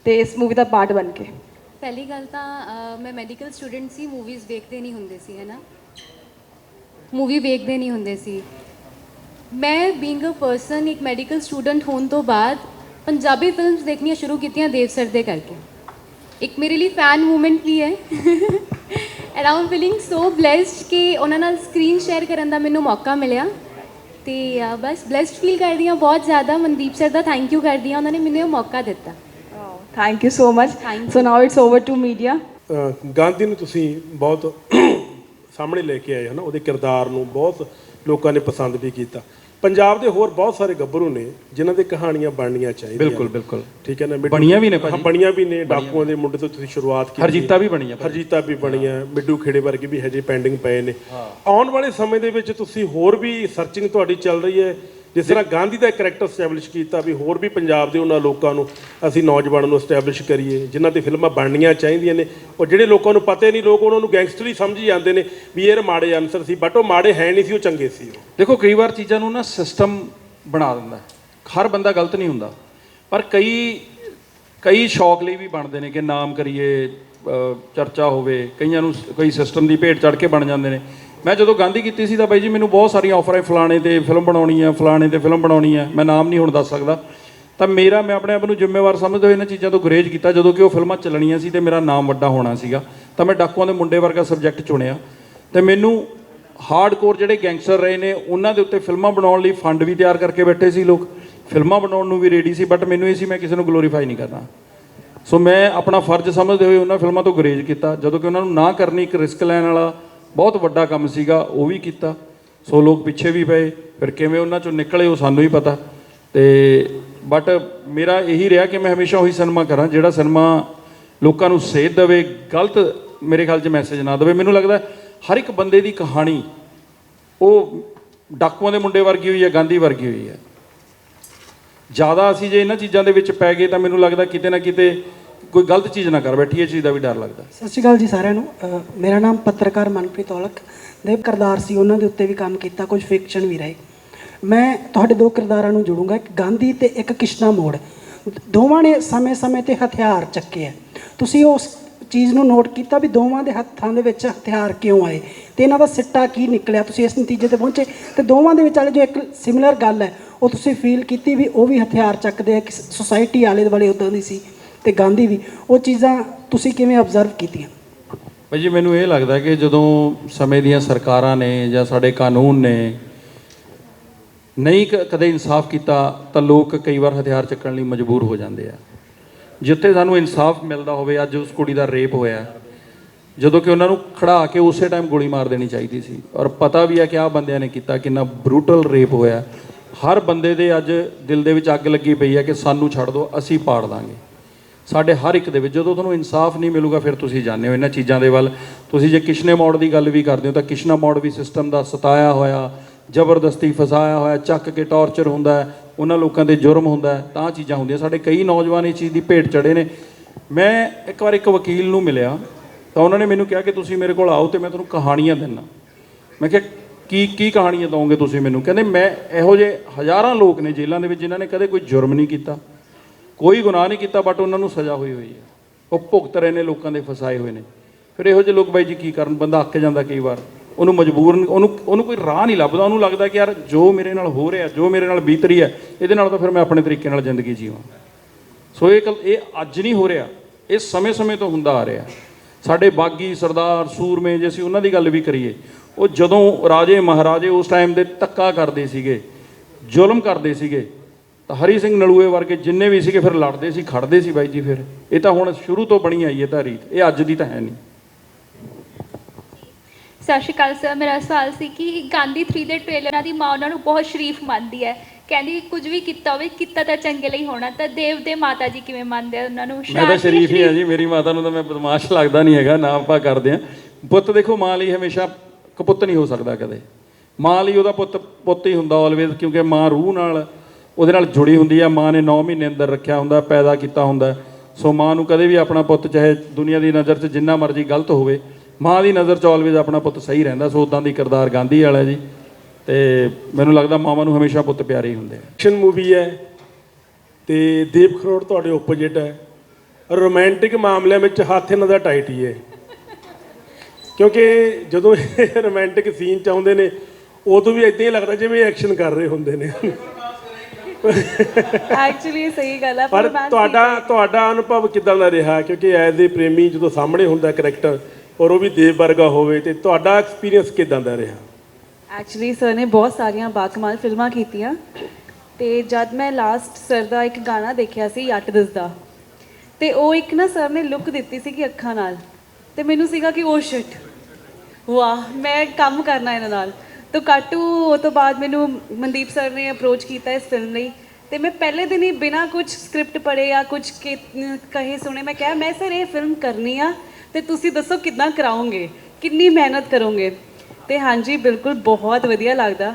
ਤੇ ਇਸ ਮੂਵੀ ਦਾ ਪਾਰਟ ਬਣ ਕੇ। ਪਹਿਲੀ ਗੱਲ ਤਾਂ ਅਹ, ਮੈਂ ਮੈਡੀਕਲ ਸਟੂਡੈਂਟ ਸੀ ਮੂਵੀਜ਼ ਵੇਖਦੇ ਨਹੀਂ ਹੁੰਦੇ ਸੀ ਹੈਨਾ? ਮੂਵੀ ਵੇਖਦੇ ਨਹੀਂ ਹੁੰਦੇ ਸੀ। ਮੈਂ ਬੀਇੰਗ ਅ ਪਰਸਨ ਇੱਕ ਮੈਡੀਕਲ ਸਟੂਡੈਂਟ ਹੋਣ ਤੋਂ ਬਾਅਦ ਪੰਜਾਬੀ ਫਿਲਮਸ ਦੇਖਣੀਆਂ ਸ਼ੁਰੂ ਕੀਤੀਆਂ ਦੇਵ ਸਰ ਦੇ ਕਰਕੇ। ਇੱਕ ਮੇਰੇ ਲਈ ਫੈਨ ਮੂਵਮੈਂਟ ਵੀ ਹੈ। And I'm feeling so blessed ਕਿ ਉਹਨਾਂ ਨਾਲ ਸਕਰੀਨ ਸ਼ੇਅਰ ਕਰਨ ਦਾ ਮੈਨੂੰ ਮੌਕਾ ਮਿਲਿਆ। ਤੇ ਅਹ, ਬਸ ਬlesed ਫੀਲ ਕਰਦੀ ਹਾਂ ਬਹੁਤ ਜ਼ਿਆਦਾ ਮਨਦੀਪ ਸਰ ਦਾ ਥੈਂਕ ਯੂ ਕਰਦੀ ਹਾਂ ਉਹਨਾਂ ਨੇ ਮੈਨੂੰ ਇਹ ਮੌਕਾ ਦਿੱਤਾ। Thank you so much Thank so now it's over to media Gandhi ਨੂੰ ਤੁਸੀਂ ਬਹੁਤ ਸਾਹਮਣੇ ਲੈ ਕੇ ਆਏ ਹੋ ਨਾ ਉਹਦੇ ਕਿਰਦਾਰ ਨੂੰ ਬਹੁਤ ਲੋਕਾਂ ਨੇ ਪਸੰਦ ਵੀ ਕੀਤਾ। ਪੰਜਾਬ ਦੇ ਹੋਰ ਬਹੁਤ ਸਾਰੇ ਗੱਭਰੂ ਨੇ ਜਿਨ੍ਹਾਂ ਦੇ ਕਹਾਣੀਆਂ ਬਣਨੀਆਂ ਚਾਹੀਦੀਆਂ ਬਿਲਕੁਲ। ਬਿਲਕੁਲ। ਠੀਕ ਹੈ ਨਾ ਬਣੀਆਂ ਵੀ ਨੇ ਭਾਜੀ। ਬਣੀਆਂ ਵੀ ਨੇ ਡਾਕੂਆਂ ਦੇ ਮੁੰਡੇ ਤੋਂ ਤੁਸੀਂ ਸ਼ੁਰੂਆਤ ਕੀਤੀ। ਹਰਜੀਤਾ ਵੀ ਬਣੀ ਆ। ਹਰਜੀਤਾ ਵੀ ਬਣੀ ਆ ਮਿੱਡੂ ਖੇੜੇ ਵਰਗੇ ਵੀ ਹਜੇ ਪੈਂਡਿੰਗ ਪਏ ਨੇ। ਆਉਣ ਵਾਲੇ ਸਮੇਂ ਦੇ ਵਿੱਚ ਤੁਸੀਂ ਹੋਰ ਵੀ ਸਰਚਿੰਗ ਤੁਹਾਡੀ ਚੱਲ ਰਹੀ ਹੈ। ਜਿਸ ਤਰ੍ਹਾਂ ਗਾਂਧੀ ਦਾ ਕੈਰੈਕਟਰ ਸਟੈਬਲਿਸ਼ ਕੀਤਾ ਵੀ ਹੋਰ ਵੀ ਪੰਜਾਬ ਦੇ ਉਹਨਾਂ ਲੋਕਾਂ ਨੂੰ ਅਸੀਂ ਨੌਜਵਾਨਾਂ ਨੂੰ ਸਟੈਬਲਿਸ਼ ਕਰੀਏ, ਜਿਨ੍ਹਾਂ ਤੇ ਫਿਲਮਾਂ ਬਣਨੀਆਂ ਚਾਹੀਦੀਆਂ ਨੇ। ਉਹ ਜਿਹੜੇ ਲੋਕਾਂ ਨੂੰ ਪਤਾ ਹੀ ਨਹੀਂ, ਲੋਕ ਉਹਨਾਂ ਨੂੰ ਗੈਂਗਸਟਰ ਹੀ ਸਮਝੀ ਜਾਂਦੇ ਨੇ ਵੀ ਇਹ ਮਾੜੇ ਅਨਸਰ ਸੀ ਬਟ ਉਹ ਮਾੜੇ ਹੈ ਨਹੀਂ ਸੀ, ਉਹ ਚੰਗੇ ਸੀ ਉਹ। ਦੇਖੋ, ਕਈ ਵਾਰ ਚੀਜ਼ਾਂ ਨੂੰ ਨਾ ਸਿਸਟਮ ਬਣਾ ਦਿੰਦਾ। ਹਰ ਬੰਦਾ ਗਲਤ ਨਹੀਂ ਹੁੰਦਾ। ਪਰ ਕਈ ਕਈ ਸ਼ੌਕ ਲਈ ਵੀ ਬਣਦੇ ਨੇ ਕਿ ਨਾਮ ਕਰੀਏ ਚਰਚਾ ਹੋਵੇ, ਕਈਆਂ ਨੂੰ ਕਈ ਸਿਸਟਮ ਦੀ ਭੇਟ ਚੜ ਕੇ ਬਣ ਜਾਂਦੇ ਨੇ। ਮੈਂ ਜਦੋਂ ਗਾਂਧੀ ਕੀਤੀ ਸੀ ਤਾਂ ਬਾਈ ਜੀ ਮੈਨੂੰ ਬਹੁਤ ਸਾਰੀਆਂ ਆਫਰਾਂ ਫਲਾਣੇ ਤੇ ਫਿਲਮ ਬਣਾਉਣੀ ਆ, ਫਲਾਣੇ ਤੇ ਫਿਲਮ ਬਣਾਉਣੀ ਆ। ਮੈਂ ਨਾਮ ਨਹੀਂ ਹੁਣ ਦੱਸ ਸਕਦਾ। ਤਾਂ ਮੇਰਾ, ਮੈਂ ਆਪਣੇ ਆਪ ਨੂੰ ਜ਼ਿੰਮੇਵਾਰ ਸਮਝਦੇ ਹੋਏ ਇਹਨਾਂ ਚੀਜ਼ਾਂ ਤੋਂ ਗੁਰੇਜ਼ ਕੀਤਾ। ਜਦੋਂ ਕਿ ਉਹ ਫਿਲਮਾਂ ਚੱਲਣੀਆਂ ਸੀ ਤੇ ਮੇਰਾ ਨਾਮ ਵੱਡਾ ਹੋਣਾ ਸੀਗਾ। ਤਾਂ ਮੈਂ ਡਾਕੂਆਂ ਦੇ ਮੁੰਡੇ ਵਰਗਾ ਸਬਜੈਕਟ ਚੁਣਿਆ। ਤੇ ਮੈਨੂੰ ਹਾਰਡਕੋਰ ਜਿਹੜੇ ਗੈਂਗਸਟਰ ਰਹੇ ਨੇ, ਉਹਨਾਂ ਦੇ ਉੱਤੇ ਫਿਲਮਾਂ ਬਣਾਉਣ ਲਈ ਫੰਡ ਵੀ ਤਿਆਰ ਕਰਕੇ ਬੈਠੇ ਸੀ ਲੋਕ। ਫਿਲਮਾਂ ਬਣਾਉਣ ਨੂੰ ਵੀ ਰੈਡੀ ਸੀ ਬਟ ਮੈਨੂੰ ਇਹ ਸੀ ਮੈਂ ਕਿਸੇ ਨੂੰ ਗਲੋਰੀਫਾਈ ਨਹੀਂ ਕਰਨਾ। ਸੋ ਮੈਂ ਆਪਣਾ ਫਰਜ਼ ਸਮਝਦੇ ਹੋਏ ਉਹਨਾਂ ਫਿਲਮਾਂ ਤੋਂ ਗੁਰੇਜ਼ ਕੀਤਾ। ਜਦੋਂ ਕਿ ਉਹਨਾਂ ਨੂੰ ਨਾ ਕਰਨੀ ਇੱਕ ਰਿਸਕ ਲੈਣ ਵਾਲਾ ਬਹੁਤ ਵੱਡਾ ਕੰਮ ਸੀਗਾ, ਉਹ ਵੀ ਕੀਤਾ। ਸੋ ਲੋਕ ਪਿੱਛੇ ਵੀ ਪਏ, ਫਿਰ ਕਿਵੇਂ ਉਹਨਾਂ ਚੋਂ ਨਿਕਲੇ ਉਹ ਸਾਨੂੰ ਹੀ ਪਤਾ। ਤੇ ਬਟ ਮੇਰਾ ਇਹੀ ਰਿਹਾ ਕਿ ਮੈਂ ਹਮੇਸ਼ਾ ਉਹੀ ਸਿਨੇਮਾ ਕਰਾਂ, ਜਿਹੜਾ ਸਿਨੇਮਾ ਲੋਕਾਂ ਨੂੰ ਸੇਧ ਦੇਵੇ, ਗਲਤ ਮੇਰੇ ਖਿਆਲ 'ਚ ਮੈਸੇਜ ਨਾ ਦੇਵੇ। ਮੈਨੂੰ ਲੱਗਦਾ ਹਰ ਇੱਕ ਬੰਦੇ ਦੀ ਕਹਾਣੀ ਉਹ ਡਾਕੂਆਂ ਦੇ ਮੁੰਡੇ ਵਰਗੀ ਹੋਈ ਹੈ, ਗਾਂਧੀ ਵਰਗੀ ਹੋਈ ਹੈ। ਜ਼ਿਆਦਾ ਅਸੀਂ ਜੇ ਇਹਨਾਂ ਚੀਜ਼ਾਂ ਦੇ ਵਿੱਚ ਪੈ ਗਏ ਤਾਂ ਮੈਨੂੰ ਲੱਗਦਾ ਕਿਤੇ ਨਾ ਕਿਤੇ ਕੋਈ ਗਲਤ ਚੀਜ਼ ਨਾ ਕਰ, ਬੈਠੀ ਇਹ ਚੀਜ਼ ਦਾ ਵੀ ਡਰ ਲੱਗਦਾ। ਸਤਿ ਸ਼੍ਰੀ ਅਕਾਲ ਜੀ ਸਾਰਿਆਂ ਨੂੰ। ਮੇਰਾ ਨਾਮ ਪੱਤਰਕਾਰ ਮਨਪ੍ਰੀਤ ਔਲਖ ਦੇਵ ਕਰਦਾਰ ਸੀ, ਉਹਨਾਂ ਦੇ ਉੱਤੇ ਵੀ ਕੰਮ ਕੀਤਾ, ਕੁਝ ਫਿਕਸ਼ਨ ਵੀ ਰਹੇ। ਮੈਂ ਤੁਹਾਡੇ ਦੋ ਕਿਰਦਾਰਾਂ ਨੂੰ ਜੋੜੂੰਗਾ, ਇੱਕ ਗਾਂਧੀ ਤੇ ਇੱਕ ਕਿਸ਼ਨਾ ਮੋੜ। ਦੋਵਾਂ ਨੇ ਸਮੇਂ-ਸਮੇਂ ਤੇ ਹਥਿਆਰ ਚੱਕੇ ਆ। ਤੁਸੀਂ ਉਸ ਚੀਜ਼ ਨੂੰ ਨੋਟ ਕੀਤਾ ਵੀ ਦੋਵਾਂ ਦੇ ਹੱਥਾਂ ਦੇ ਵਿੱਚ ਹਥਿਆਰ ਕਿਉਂ ਆਏ? ਤੇ ਇਹਨਾਂ ਦਾ ਸਿੱਟਾ ਕੀ ਨਿਕਲਿਆ? ਤੁਸੀਂ ਇਸ ਨਤੀਜੇ ਤੇ ਪਹੁੰਚੇ। ਤੇ ਦੋਵਾਂ ਦੇ ਵਿਚਾਲੇ ਜੋ ਇੱਕ ਸਿਮਿਲਰ ਗੱਲ ਹੈ, ਉਹ ਤੁਸੀਂ ਫੀਲ ਕੀਤੀ ਵੀ ਉਹ ਵੀ ਹਥਿਆਰ ਚੱਕਦੇ ਆ ਕਿ ਸੋਸਾਇਟੀ ਆਲੇ ਦੁਆਲੇ ਉਦਾਂ ਦੀ ਸੀ। ਤੇ ਗਾਂਧੀ ਵੀ, ਉਹ ਚੀਜ਼ਾਂ ਤੁਸੀਂ ਕਿਵੇਂ ਆਬਜ਼ਰਵ ਕੀਤੀਆਂ? ਭਾਈ ਜੀ, ਮੈਨੂੰ ਇਹ ਲੱਗਦਾ ਕਿ ਜਦੋਂ ਸਮੇਂ ਦੀਆਂ ਸਰਕਾਰਾਂ ਨੇ ਜਾਂ ਸਾਡੇ ਕਾਨੂੰਨ ਨੇ ਨਹੀਂ ਕ- ਕਦੇ ਇਨਸਾਫ ਕੀਤਾ, ਤਾਂ ਲੋਕ ਕਈ ਵਾਰ ਹਥਿਆਰ ਚੱਕਣ ਲਈ ਮਜਬੂਰ ਹੋ ਜਾਂਦੇ ਆ। ਜਿੱਥੇ ਸਾਨੂੰ ਇਨਸਾਫ ਮਿਲਦਾ ਹੋਵੇ, ਅੱਜ ਉਸ ਕੁੜੀ ਦਾ ਰੇਪ ਹੋਇਆ, ਜਦੋਂ ਕਿ ਉਹਨਾਂ ਨੂੰ ਖੜਾ ਕੇ ਉਸੇ ਟਾਈਮ ਗੋਲੀ ਮਾਰ ਦੇਣੀ ਚਾਹੀਦੀ ਸੀ। ਔਰ ਪਤਾ ਵੀ ਹੈ ਕਿ ਆਹ ਬੰਦਿਆਂ ਨੇ ਕੀਤਾ, ਕਿੰਨਾ ਬਰੂਟਲ ਰੇਪ ਹੋਇਆ। ਹਰ ਬੰਦੇ ਦੇ ਅੱਜ ਦਿਲ ਦੇ ਵਿੱਚ ਅੱਗ ਲੱਗੀ ਪਈ ਹੈ ਕਿ ਸਾਨੂੰ ਛੱਡ ਦਿਓ ਅਸੀਂ ਪਾੜ ਦਾਂਗੇ। ਸਾਡੇ ਹਰ ਇੱਕ ਦੇ ਵਿੱਚ, ਜਦੋਂ ਤੁਹਾਨੂੰ ਇਨਸਾਫ ਨਹੀਂ ਮਿਲੂਗਾ, ਫਿਰ ਤੁਸੀਂ ਜਾਣਦੇ ਹੋ ਇਹਨਾਂ ਚੀਜ਼ਾਂ ਦੇ ਵੱਲ। ਤੁਸੀਂ ਜੇ ਕਿਸ਼ਨੇ ਮੋੜ ਦੀ ਗੱਲ ਵੀ ਕਰਦੇ ਹੋ, ਤਾਂ ਕਿਸ਼ਨਾ ਮੋੜ ਵੀ ਸਿਸਟਮ ਦਾ ਸਤਾਇਆ ਹੋਇਆ, ਜ਼ਬਰਦਸਤੀ ਫਸਾਇਆ ਹੋਇਆ, ਚੱਕ ਕੇ ਟੌਰਚਰ ਹੁੰਦਾ ਉਹਨਾਂ ਲੋਕਾਂ ਦੇ ਜੁਰਮ ਹੁੰਦਾ ਤਾਂ ਚੀਜ਼ਾਂ ਹੁੰਦੀਆਂ। ਸਾਡੇ ਕਈ ਨੌਜਵਾਨ ਇਸ ਚੀਜ਼ ਦੀ ਭੇਟ ਚੜੇ ਨੇ। ਮੈਂ ਇੱਕ ਵਾਰ ਇੱਕ ਵਕੀਲ ਨੂੰ ਮਿਲਿਆ, ਤਾਂ ਉਹਨਾਂ ਨੇ ਮੈਨੂੰ ਕਿਹਾ ਕਿ ਤੁਸੀਂ ਮੇਰੇ ਕੋਲ ਆਓ ਤੇ ਮੈਂ ਤੁਹਾਨੂੰ ਕਹਾਣੀਆਂ ਦਿੰਨਾ ਮੈਂ ਕਿਹਾ, ਕੀ ਕੀ ਕਹਾਣੀਆਂ ਦਵੋਗੇ ਤੁਸੀਂ ਮੈਨੂੰ? ਕਹਿੰਦੇ, ਮੈਂ ਇਹੋ ਜਿਹੇ ਹਜ਼ਾਰਾਂ ਲੋਕ ਨੇ ਜੇਲ੍ਹਾਂ ਦੇ ਵਿੱਚ ਜਿਨ੍ਹਾਂ ਨੇ ਕਦੇ ਕੋਈ ਜੁਰਮ ਨਹੀਂ ਕੀਤਾ। ਕੋਈ ਗੁਨਾਹ ਨਹੀਂ ਕੀਤਾ ਬਟ ਉਹਨਾਂ ਨੂੰ ਸਜ਼ਾ ਹੋਈ ਹੋਈ ਹੈ। ਉਹ ਭੁਗਤ ਰਹੇ ਨੇ, ਲੋਕਾਂ ਦੇ ਫਸਾਏ ਹੋਏ ਨੇ। ਫਿਰ ਇਹੋ ਜਿਹੇ ਲੋਕ ਬਾਈ ਜੀ ਕੀ ਕਰਨ? ਬੰਦਾ ਅੱਕ ਜਾਂਦਾ ਕਈ ਵਾਰ। ਉਹਨੂੰ ਮਜਬੂਰ ਉਹਨੂੰ ਉਹਨੂੰ ਕੋਈ ਰਾਹ ਨਹੀਂ ਲੱਭਦਾ। ਉਹਨੂੰ ਲੱਗਦਾ ਕਿ ਯਾਰ ਜੋ ਮੇਰੇ ਨਾਲ ਹੋ ਰਿਹਾ, ਜੋ ਮੇਰੇ ਨਾਲ ਬੀਤ ਰਹੀ ਹੈ, ਇਹਦੇ ਨਾਲ ਤਾਂ ਫਿਰ ਮੈਂ ਆਪਣੇ ਤਰੀਕੇ ਨਾਲ ਜ਼ਿੰਦਗੀ ਜੀਵਾਂ। ਸੋ ਇਹ ਕਲ- ਇਹ ਅੱਜ ਨਹੀਂ ਹੋ ਰਿਹਾ। ਇਹ ਸਮੇਂ-ਸਮੇਂ ਤੋਂ ਹੁੰਦਾ ਆ ਰਿਹਾ। ਸਾਡੇ ਬਾਗੀ, ਸਰਦਾਰ, ਸੂਰਮੇ ਜੇ ਅਸੀਂ ਉਹਨਾਂ ਦੀ ਗੱਲ ਵੀ ਕਰੀਏ, ਉਹ ਜਦੋਂ ਰਾਜੇ ਮਹਾਰਾਜੇ ਉਸ ਟਾਈਮ ਦੇ ਧੱਕਾ ਕਰਦੇ ਸੀਗੇ, ਜ਼ੁਲਮ ਕਰਦੇ ਸੀਗੇ ਤਾਂ ਹਰੀ ਸਿੰਘ ਨਲੂਏ ਵਰਗੇ ਜਿੰਨੇ ਵੀ ਸੀਗੇ ਫਿਰ ਲੜਦੇ ਸੀ ਖੜਦੇ ਸੀ ਬਾਈ ਜੀ ਫਿਰ। ਇਹ ਤਾਂ ਹੁਣ ਸ਼ੁਰੂ ਤੋਂ ਬਣੀ ਆਈ ਹੈ ਤਾਂ ਰੀਤ। ਇਹ ਅੱਜ ਦੀ ਤਾਂ ਹੈ ਨਹੀਂ। ਸਤਿ ਸ਼੍ਰੀ ਅਕਾਲ ਸਰ। ਮੇਰਾ ਸਵਾਲ ਸੀ ਕਿ ਗਾਂਧੀ 3 ਦੇ ਟ੍ਰੇਲਰਾਂ ਦੀ ਮਾਂ ਉਹਨਾਂ ਨੂੰ ਬਹੁਤ ਸ਼ਰੀਫ ਮੰਨਦੀ ਹੈ। ਕਹਿੰਦੀ ਕੁਝ ਵੀ ਕੀਤਾ ਹੋਵੇ ਕੀਤਾ ਤਾਂ ਚੰਗੇ ਲਈ ਹੋਣਾ। ਤਾਂ ਦੇਵ ਦੇ ਮਾਤਾ ਜੀ ਕਿਵੇਂ ਮੰਨਦੇ ਆ ਉਹਨਾਂ ਨੂੰ? ਮੈਂ ਤਾਂ ਸ਼ਰੀਫ ਹੀ ਆ ਜੀ। ਮੇਰੀ ਮਾਤਾ ਨੂੰ ਤਾਂ ਮੈਂ ਬਦਮਾਸ਼ ਲੱਗਦਾ ਨਹੀਂ ਹੈਗਾ। ਨਾ ਆਪਾਂ ਕਰਦੇ ਆ ਪੁੱਤ ਦੇਖੋ ਮਾਂ ਲਈ ਹਮੇਸ਼ਾ ਕਪੁੱਤ ਨਹੀਂ ਹੋ ਸਕਦਾ ਕਦੇ। ਮਾਂ ਲਈ ਉਹਦਾ ਪੁੱਤ ਪੁੱਤ ਹੀ ਹੁੰਦਾ ਆਲਵੇਜ਼ ਕਿਉਂਕਿ ਮਾਂ ਰੂਹ ਨਾਲ ਉਹਦੇ ਨਾਲ ਜੁੜੀ ਹੁੰਦੀ ਆ, ਮਾਂ ਨੇ 9 ਮਹੀਨੇ ਅੰਦਰ ਰੱਖਿਆ ਹੁੰਦਾ, ਪੈਦਾ ਕੀਤਾ ਹੁੰਦਾ। ਸੋ ਮਾਂ ਨੂੰ ਕਦੇ ਵੀ ਆਪਣਾ ਪੁੱਤ, ਚਾਹੇ ਦੁਨੀਆ ਦੀ ਨਜ਼ਰ 'ਚ ਜਿੰਨਾ ਮਰਜ਼ੀ ਗਲਤ ਹੋਵੇ, ਮਾਂ ਦੀ ਨਜ਼ਰ 'ਚ ਆਲਵੇਜ਼ ਆਪਣਾ ਪੁੱਤ ਸਹੀ ਰਹਿੰਦਾ। ਸੋ ਉਦਾਂ ਦੀ ਕਿਰਦਾਰ ਗਾਂਧੀ ਵਾਲਾ ਜੀ। ਤੇ ਮੈਨੂੰ ਲੱਗਦਾ ਮਾਵਾਂ ਨੂੰ ਹਮੇਸ਼ਾ ਪੁੱਤ ਪਿਆਰੇ ਹੀ ਹੁੰਦੇ ਆ। ਐਕਸ਼ਨ ਮੂਵੀ ਹੈ ਤੇ ਦੀਪ ਖਰੋੜ ਤੁਹਾਡੇ ਓਪੋਜਿਟ ਹੈ। ਰੋਮਾਂਟਿਕ ਮਾਮਲਿਆਂ ਵਿੱਚ ਹੱਥ ਇਹਨਾਂ ਦਾ ਟਾਈਟ ਹੀ ਹੈ। ਕਿਉਂਕਿ ਜਦੋਂ ਇਹ ਰੋਮਾਂਟਿਕ ਸੀਨ ਚ ਆਉਂਦੇ ਨੇ, ਉਦੋਂ ਵੀ ਇਦਾਂ ਹੀ ਲੱਗਦਾ ਜਿਵੇਂ ਐਕਸ਼ਨ ਕਰ ਰਹੇ ਹੁੰਦੇ ਨੇ। ਐਕਚੁਅਲੀ ਸਹੀ ਗੱਲ ਹੈ ਪਰ ਤੁਹਾਡਾ ਤੁਹਾਡਾ ਅਨੁਭਵ ਕਿਦਾਂ ਦਾ ਰਿਹਾ? ਕਿਉਂਕਿ ਐਜ਼ ਏ ਪ੍ਰੇਮੀ ਜਦੋਂ ਸਾਹਮਣੇ ਹੁੰਦਾ ਕਰੈਕਟਰ ਔਰ ਉਹ ਵੀ ਦੇਵ ਵਰਗਾ ਹੋਵੇ ਤੇ ਤੁਹਾਡਾ ਐਕਸਪੀਰੀਅੰਸ ਕਿਦਾਂ ਦਾ ਰਿਹਾ? ਐਕਚੁਅਲੀ ਸਰ ਨੇ ਬਹੁਤ ਸਾਰੀਆਂ ਬਾਕਮਾਲ ਫਿਲਮਾਂ ਕੀਤੀਆਂ ਤੇ ਜਦ ਮੈਂ ਲਾਸਟ ਸਰ ਦਾ ਇੱਕ ਗਾਣਾ ਦੇਖਿਆ ਸੀ ਅੱਟ ਦਿਸਦਾ ਤੇ ਉਹ ਇੱਕ ਨਾ ਸਰ ਨੇ ਲੁੱਕ ਦਿੱਤੀ ਸੀ ਕਿ ਅੱਖਾਂ ਨਾਲ ਤੇ ਮੈਨੂੰ ਸੀਗਾ ਕਿ ਉਹ ਸ਼ਿਟ ਵਾਹ ਮੈਂ ਕੰਮ ਕਰਨਾ ਇਹਨਾਂ ਨਾਲ। ਤਾਂ ਕਾਟੂ, ਉਹ ਤੋਂ ਬਾਅਦ ਮੈਨੂੰ ਮਨਦੀਪ ਸਰ ਨੇ ਅਪਰੋਚ ਕੀਤਾ ਇਸ ਫਿਲਮ ਲਈ। ਤੇ ਮੈਂ ਪਹਿਲੇ ਦਿਨ ਹੀ ਬਿਨਾ ਕੁਝ ਸਕ੍ਰਿਪਟ ਪੜ੍ਹੇ ਜਾਂ ਕੁਝ ਕਹੇ ਸੁਣੇ, ਮੈਂ ਕਿਹਾ, ਮੈਂ ਸਰ ਇਹ ਫਿਲਮ ਕਰਨੀ ਆ, ਤੇ ਤੁਸੀਂ ਦੱਸੋ ਕਿੱਦਾਂ ਕਰਾਓਗੇ? ਕਿੰਨੀ ਮਿਹਨਤ ਕਰੋਗੇ? ਤੇ ਹਾਂਜੀ, ਬਿਲਕੁਲ ਬਹੁਤ ਵਧੀਆ ਲੱਗਦਾ।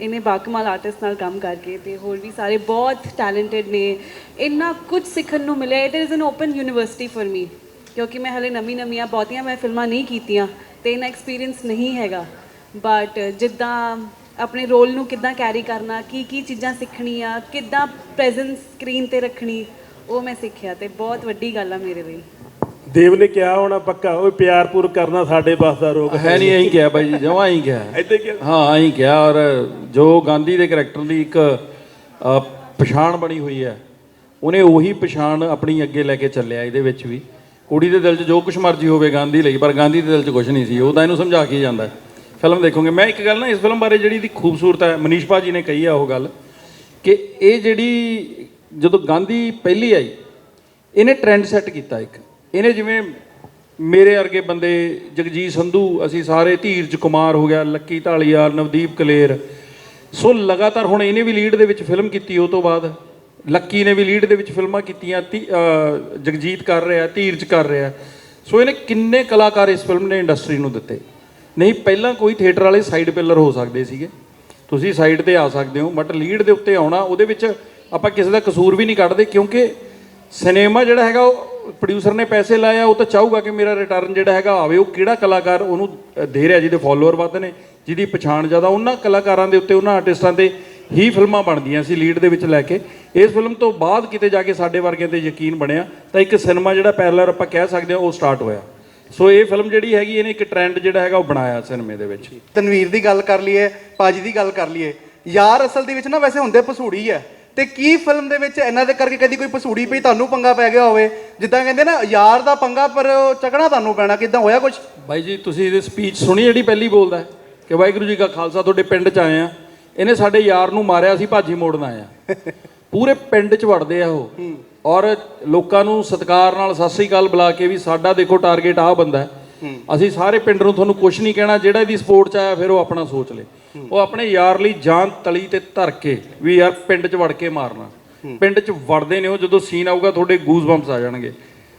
ਇਹਨੇ ਬਾਕਮਾਲ ਆਰਟਿਸਟ ਨਾਲ ਕੰਮ ਕਰਕੇ ਤੇ ਹੋਰ ਵੀ ਸਾਰੇ ਬਹੁਤ ਟੈਲੈਂਟਡ ਨੇ। ਇੰਨਾ ਕੁਝ ਸਿੱਖਣ ਨੂੰ ਮਿਲਿਆ। It is an open university for me ਕਿਉਂਕਿ ਮੈਂ ਹਲੇ ਨਵੀਂ ਨਵੀਆਂ ਬਹੁਤੀਆਂ ਮੈਂ ਫਿਲਮਾਂ ਨਹੀਂ ਕੀਤੀਆਂ ਤੇ ਇਹਨਾਂ ਐਕਸਪੀਰੀਅੰਸ ਨਹੀਂ ਹੈਗਾ। ਬਟ ਜਿੱਦਾਂ ਆਪਣੇ ਰੋਲ ਨੂੰ ਕਿੱਦਾਂ ਕੈਰੀ ਕਰਨਾ ਕੀ ਕੀ ਚੀਜ਼ਾਂ ਸਿੱਖਣੀਆਂ ਕਿੱਦਾਂ ਪ੍ਰੈਜ਼ੈਂਸ ਸਕਰੀਨ ਤੇ ਰੱਖਣੀ ਉਹ ਮੈਂ ਸਿੱਖਿਆ ਤੇ ਬਹੁਤ ਵੱਡੀ ਗੱਲ ਆ ਮੇਰੇ ਲਈ। ਦੇਵ ਨੇ ਕਿਹਾ ਹੋਣਾ ਪੱਕਾ ਉਹ ਪਿਆਰ ਪੂਰ ਕਰਨਾ ਸਾਡੇ ਬਸ ਦਾ ਰੋਗ ਹੈ ਨਹੀਂ ਐਂ ਕਿਹਾ ਬਾਈ ਜੀ ਜਮਾਂ ਐਂ ਕਿਹਾ। ਏਦਾਂ ਕਿਹਾ? ਹਾਂ ਐਂ ਕਿਹਾ ਔਰ ਜੋ ਗਾਂਧੀ ਦੇ ਕਰੈਕਟਰ ਦੀ ਇੱਕ ਪਛਾਣ ਬਣੀ ਹੋਈ ਹੈ ਉਹਨੇ ਉਹੀ ਪਛਾਣ ਆਪਣੀ ਅੱਗੇ ਲੈ ਕੇ ਚੱਲਿਆ ਇਹਦੇ ਵਿੱਚ ਵੀ। ਕੁੜੀ ਦੇ ਦਿਲ 'ਚ ਜੋ ਕੁਛ ਮਰਜ਼ੀ ਹੋਵੇ ਗਾਂਧੀ ਲਈ ਪਰ ਗਾਂਧੀ ਦੇ ਦਿਲ 'ਚ ਕੁਛ ਨਹੀਂ ਸੀ ਉਹ ਤਾਂ ਇਹਨੂੰ ਸਮਝਾ ਕੇ ਹੀ ਜਾਂਦਾ। ਫਿਲਮ ਦੇਖੋਗੇ। ਮੈਂ ਇੱਕ ਗੱਲ ਨਾ ਇਸ ਫਿਲਮ ਬਾਰੇ ਜਿਹੜੀ ਦੀ ਖੂਬਸੂਰਤ ਹੈ, ਮਨੀਸ਼ ਭਾਜੀ ਨੇ ਕਹੀ ਆ ਉਹ ਗੱਲ ਕਿ ਇਹ ਜਿਹੜੀ ਜਦੋਂ ਗਾਂਧੀ ਪਹਿਲੀ ਆਈ, ਇਹਨੇ ਟ੍ਰੈਂਡ ਸੈੱਟ ਕੀਤਾ ਇੱਕ। ਇਹਨੇ ਜਿਵੇਂ ਮੇਰੇ ਵਰਗੇ ਬੰਦੇ, ਜਗਜੀਤ ਸੰਧੂ, ਅਸੀਂ ਸਾਰੇ ਧੀਰਜ ਕੁਮਾਰ ਹੋ ਗਿਆ, ਲੱਕੀ ਢਾਲੀਵਾਲ ਨਵਦੀਪ ਕਲੇਰ, ਸੋ ਲਗਾਤਾਰ ਹੁਣ ਇਹਨੇ ਵੀ ਲੀਡ ਦੇ ਵਿੱਚ ਫਿਲਮ ਕੀਤੀ ਉਹ ਤੋਂ ਬਾਅਦ। ਲੱਕੀ ਨੇ ਵੀ ਲੀਡ ਦੇ ਵਿੱਚ ਫਿਲਮਾਂ ਕੀਤੀਆਂ ਤੀ- ਜਗਜੀਤ ਕਰ ਰਿਹਾ, ਧੀਰਜ ਕਰ ਰਿਹਾ। ਸੋ ਇਹਨੇ ਕਿੰਨੇ ਕਲਾਕਾਰ ਇਸ ਫਿਲਮ ਨੇ ਇੰਡਸਟਰੀ ਨੂੰ ਦਿੱਤੇ। ਨਹੀਂ, ਪਹਿਲਾਂ ਕੋਈ ਥੀਏਟਰ ਵਾਲੇ ਸਾਈਡ ਪਿਲਰ ਹੋ ਸਕਦੇ ਸੀਗੇ। ਤੁਸੀਂ ਸਾਈਡ ਤੇ ਆ ਸਕਦੇ ਹੋ ਬਟ ਲੀਡ ਦੇ ਉੱਤੇ ਆਉਣਾ, ਉਹਦੇ ਵਿੱਚ ਆਪਾਂ ਕਿਸੇ ਦਾ ਕਸੂਰ ਵੀ ਨਹੀਂ ਕੱਢਦੇ, ਕਿਉਂਕਿ ਸਿਨੇਮਾ ਜਿਹੜਾ ਹੈਗਾ, ਉਹ ਪ੍ਰੋਡਿਊਸਰ ਨੇ ਪੈਸੇ ਲਾਇਆ, ਉਹ ਤਾਂ ਚਾਹੂਗਾ ਕਿ ਮੇਰਾ ਰਿਟਰਨ ਜਿਹੜਾ ਹੈਗਾ ਆਵੇ। ਉਹ ਕਿਹੜਾ ਕਲਾਕਾਰ ਉਹਨੂੰ ਦੇ ਰਿਹਾ, ਜਿਹਦੇ ਫਾਲੋਅਰ ਵੱਧ ਨੇ, ਜਿਹਦੀ ਪਛਾਣ ਜ਼ਿਆਦਾ, ਉਹਨਾਂ ਕਲਾਕਾਰਾਂ ਦੇ ਉੱਤੇ, ਉਹਨਾਂ ਆਰਟਿਸਟਾਂ ਦੇ ਹੀ ਫਿਲਮਾਂ ਬਣਦੀਆਂ ਸੀ ਲੀਡ ਦੇ ਵਿੱਚ ਲੈ ਕੇ। ਇਸ ਫਿਲਮ ਤੋਂ ਬਾਅਦ ਕਿਤੇ ਜਾ ਕੇ ਸਾਡੇ ਵਰਗਿਆਂ ਤੇ ਯਕੀਨ ਬਣਿਆ, ਤਾਂ ਇੱਕ ਸਿਨੇਮਾ ਜਿਹੜਾ ਪੈਰਲਰ ਆਪਾਂ ਕਹਿ ਸਕਦੇ ਹਾਂ, ਉਹ ਸਟਾਰਟ ਹੋਇਆ। ਸੋ ਇਹ ਫਿਲਮ ਜਿਹੜੀ ਹੈਗੀ ਇਹਨੇ ਇੱਕ ਟ੍ਰੈਂਡ ਜਿਹੜਾ ਹੈਗਾ ਉਹ ਬਣਾਇਆ ਸਿਨੇਮੇ ਦੇ ਵਿੱਚ। ਤਨਵੀਰ ਦੀ ਗੱਲ ਕਰ ਲਈਏ ਪਾਜੀ ਦੀ ਗੱਲ ਕਰ ਲਈਏ ਯਾਰ ਅਸਲ ਦੇ ਵਿੱਚ ਨਾ ਵੈਸੇ ਹੁੰਦੇ ਪਸੂੜੀ ਹੈ ਤੇ ਕੀ ਫਿਲਮ ਦੇ ਵਿੱਚ ਇਹਨਾਂ ਦੇ ਕਰਕੇ ਕਦੀ ਕੋਈ ਪਸੂੜੀ ਪਈ ਤੁਹਾਨੂੰ ਪੰਗਾ ਪੈ ਗਿਆ ਹੋਵੇ? ਜਿੱਦਾਂ ਕਹਿੰਦੇ ਨਾ ਯਾਰ ਦਾ ਪੰਗਾ ਪਰ ਉਹ ਚੱਕਣਾ ਤੁਹਾਨੂੰ ਪੈਣਾ ਕਿਦਾਂ ਹੋਇਆ ਕੁਝ ਬਾਈ ਜੀ ਤੁਸੀਂ ਇਹਦੀ ਸਪੀਚ ਸੁਣੀ ਜਿਹੜੀ ਪਹਿਲੀ ਬੋਲਦਾ ਕਿ ਵਾਹਿਗੁਰੂ ਜੀ ਕਾ ਖਾਲਸਾ ਤੁਹਾਡੇ ਪਿੰਡ 'ਚ ਆਏ ਆ। ਇਹਨੇ ਸਾਡੇ ਯਾਰ ਨੂੰ ਮਾਰਿਆ ਸੀ ਭਾਜੀ ਮੋੜਨ ਆਇਆ ਪੂਰੇ ਪਿੰਡ 'ਚ ਵੜਦੇ ਆ ਉਹ। ਔਰ ਲੋਕਾਂ ਨੂੰ ਸਤਿਕਾਰ ਨਾਲ ਸਤਿ ਸ੍ਰੀ ਅਕਾਲ ਬੁਲਾ ਕੇ ਵੀ ਸਾਡਾ ਦੇਖੋ ਟਾਰਗੇਟ ਆਹ ਬੰਦਾ ਹੈ। ਅਸੀਂ ਸਾਰੇ ਪਿੰਡ ਨੂੰ ਤੁਹਾਨੂੰ ਕੁਝ ਨਹੀਂ ਕਹਿਣਾ ਜਿਹੜਾ ਇਹਦੀ ਸਪੋਰਟ 'ਚ ਆਇਆ ਫਿਰ ਉਹ ਆਪਣਾ ਸੋਚ ਲੇ। ਉਹ ਆਪਣੇ ਯਾਰ ਲਈ ਜਾਨ ਤਲੀ ਤੇ ਧਰ ਕੇ ਵੀ ਯਾਰ ਪਿੰਡ 'ਚ ਵੜ ਕੇ ਮਾਰਨਾ। ਪਿੰਡ 'ਚ ਵੜਦੇ ਨੇ ਉਹ ਜਦੋਂ ਸੀਨ ਆਊਗਾ ਤੁਹਾਡੇ ਗੂਜ਼ ਬੰਪਸ ਆ ਜਾਣਗੇ।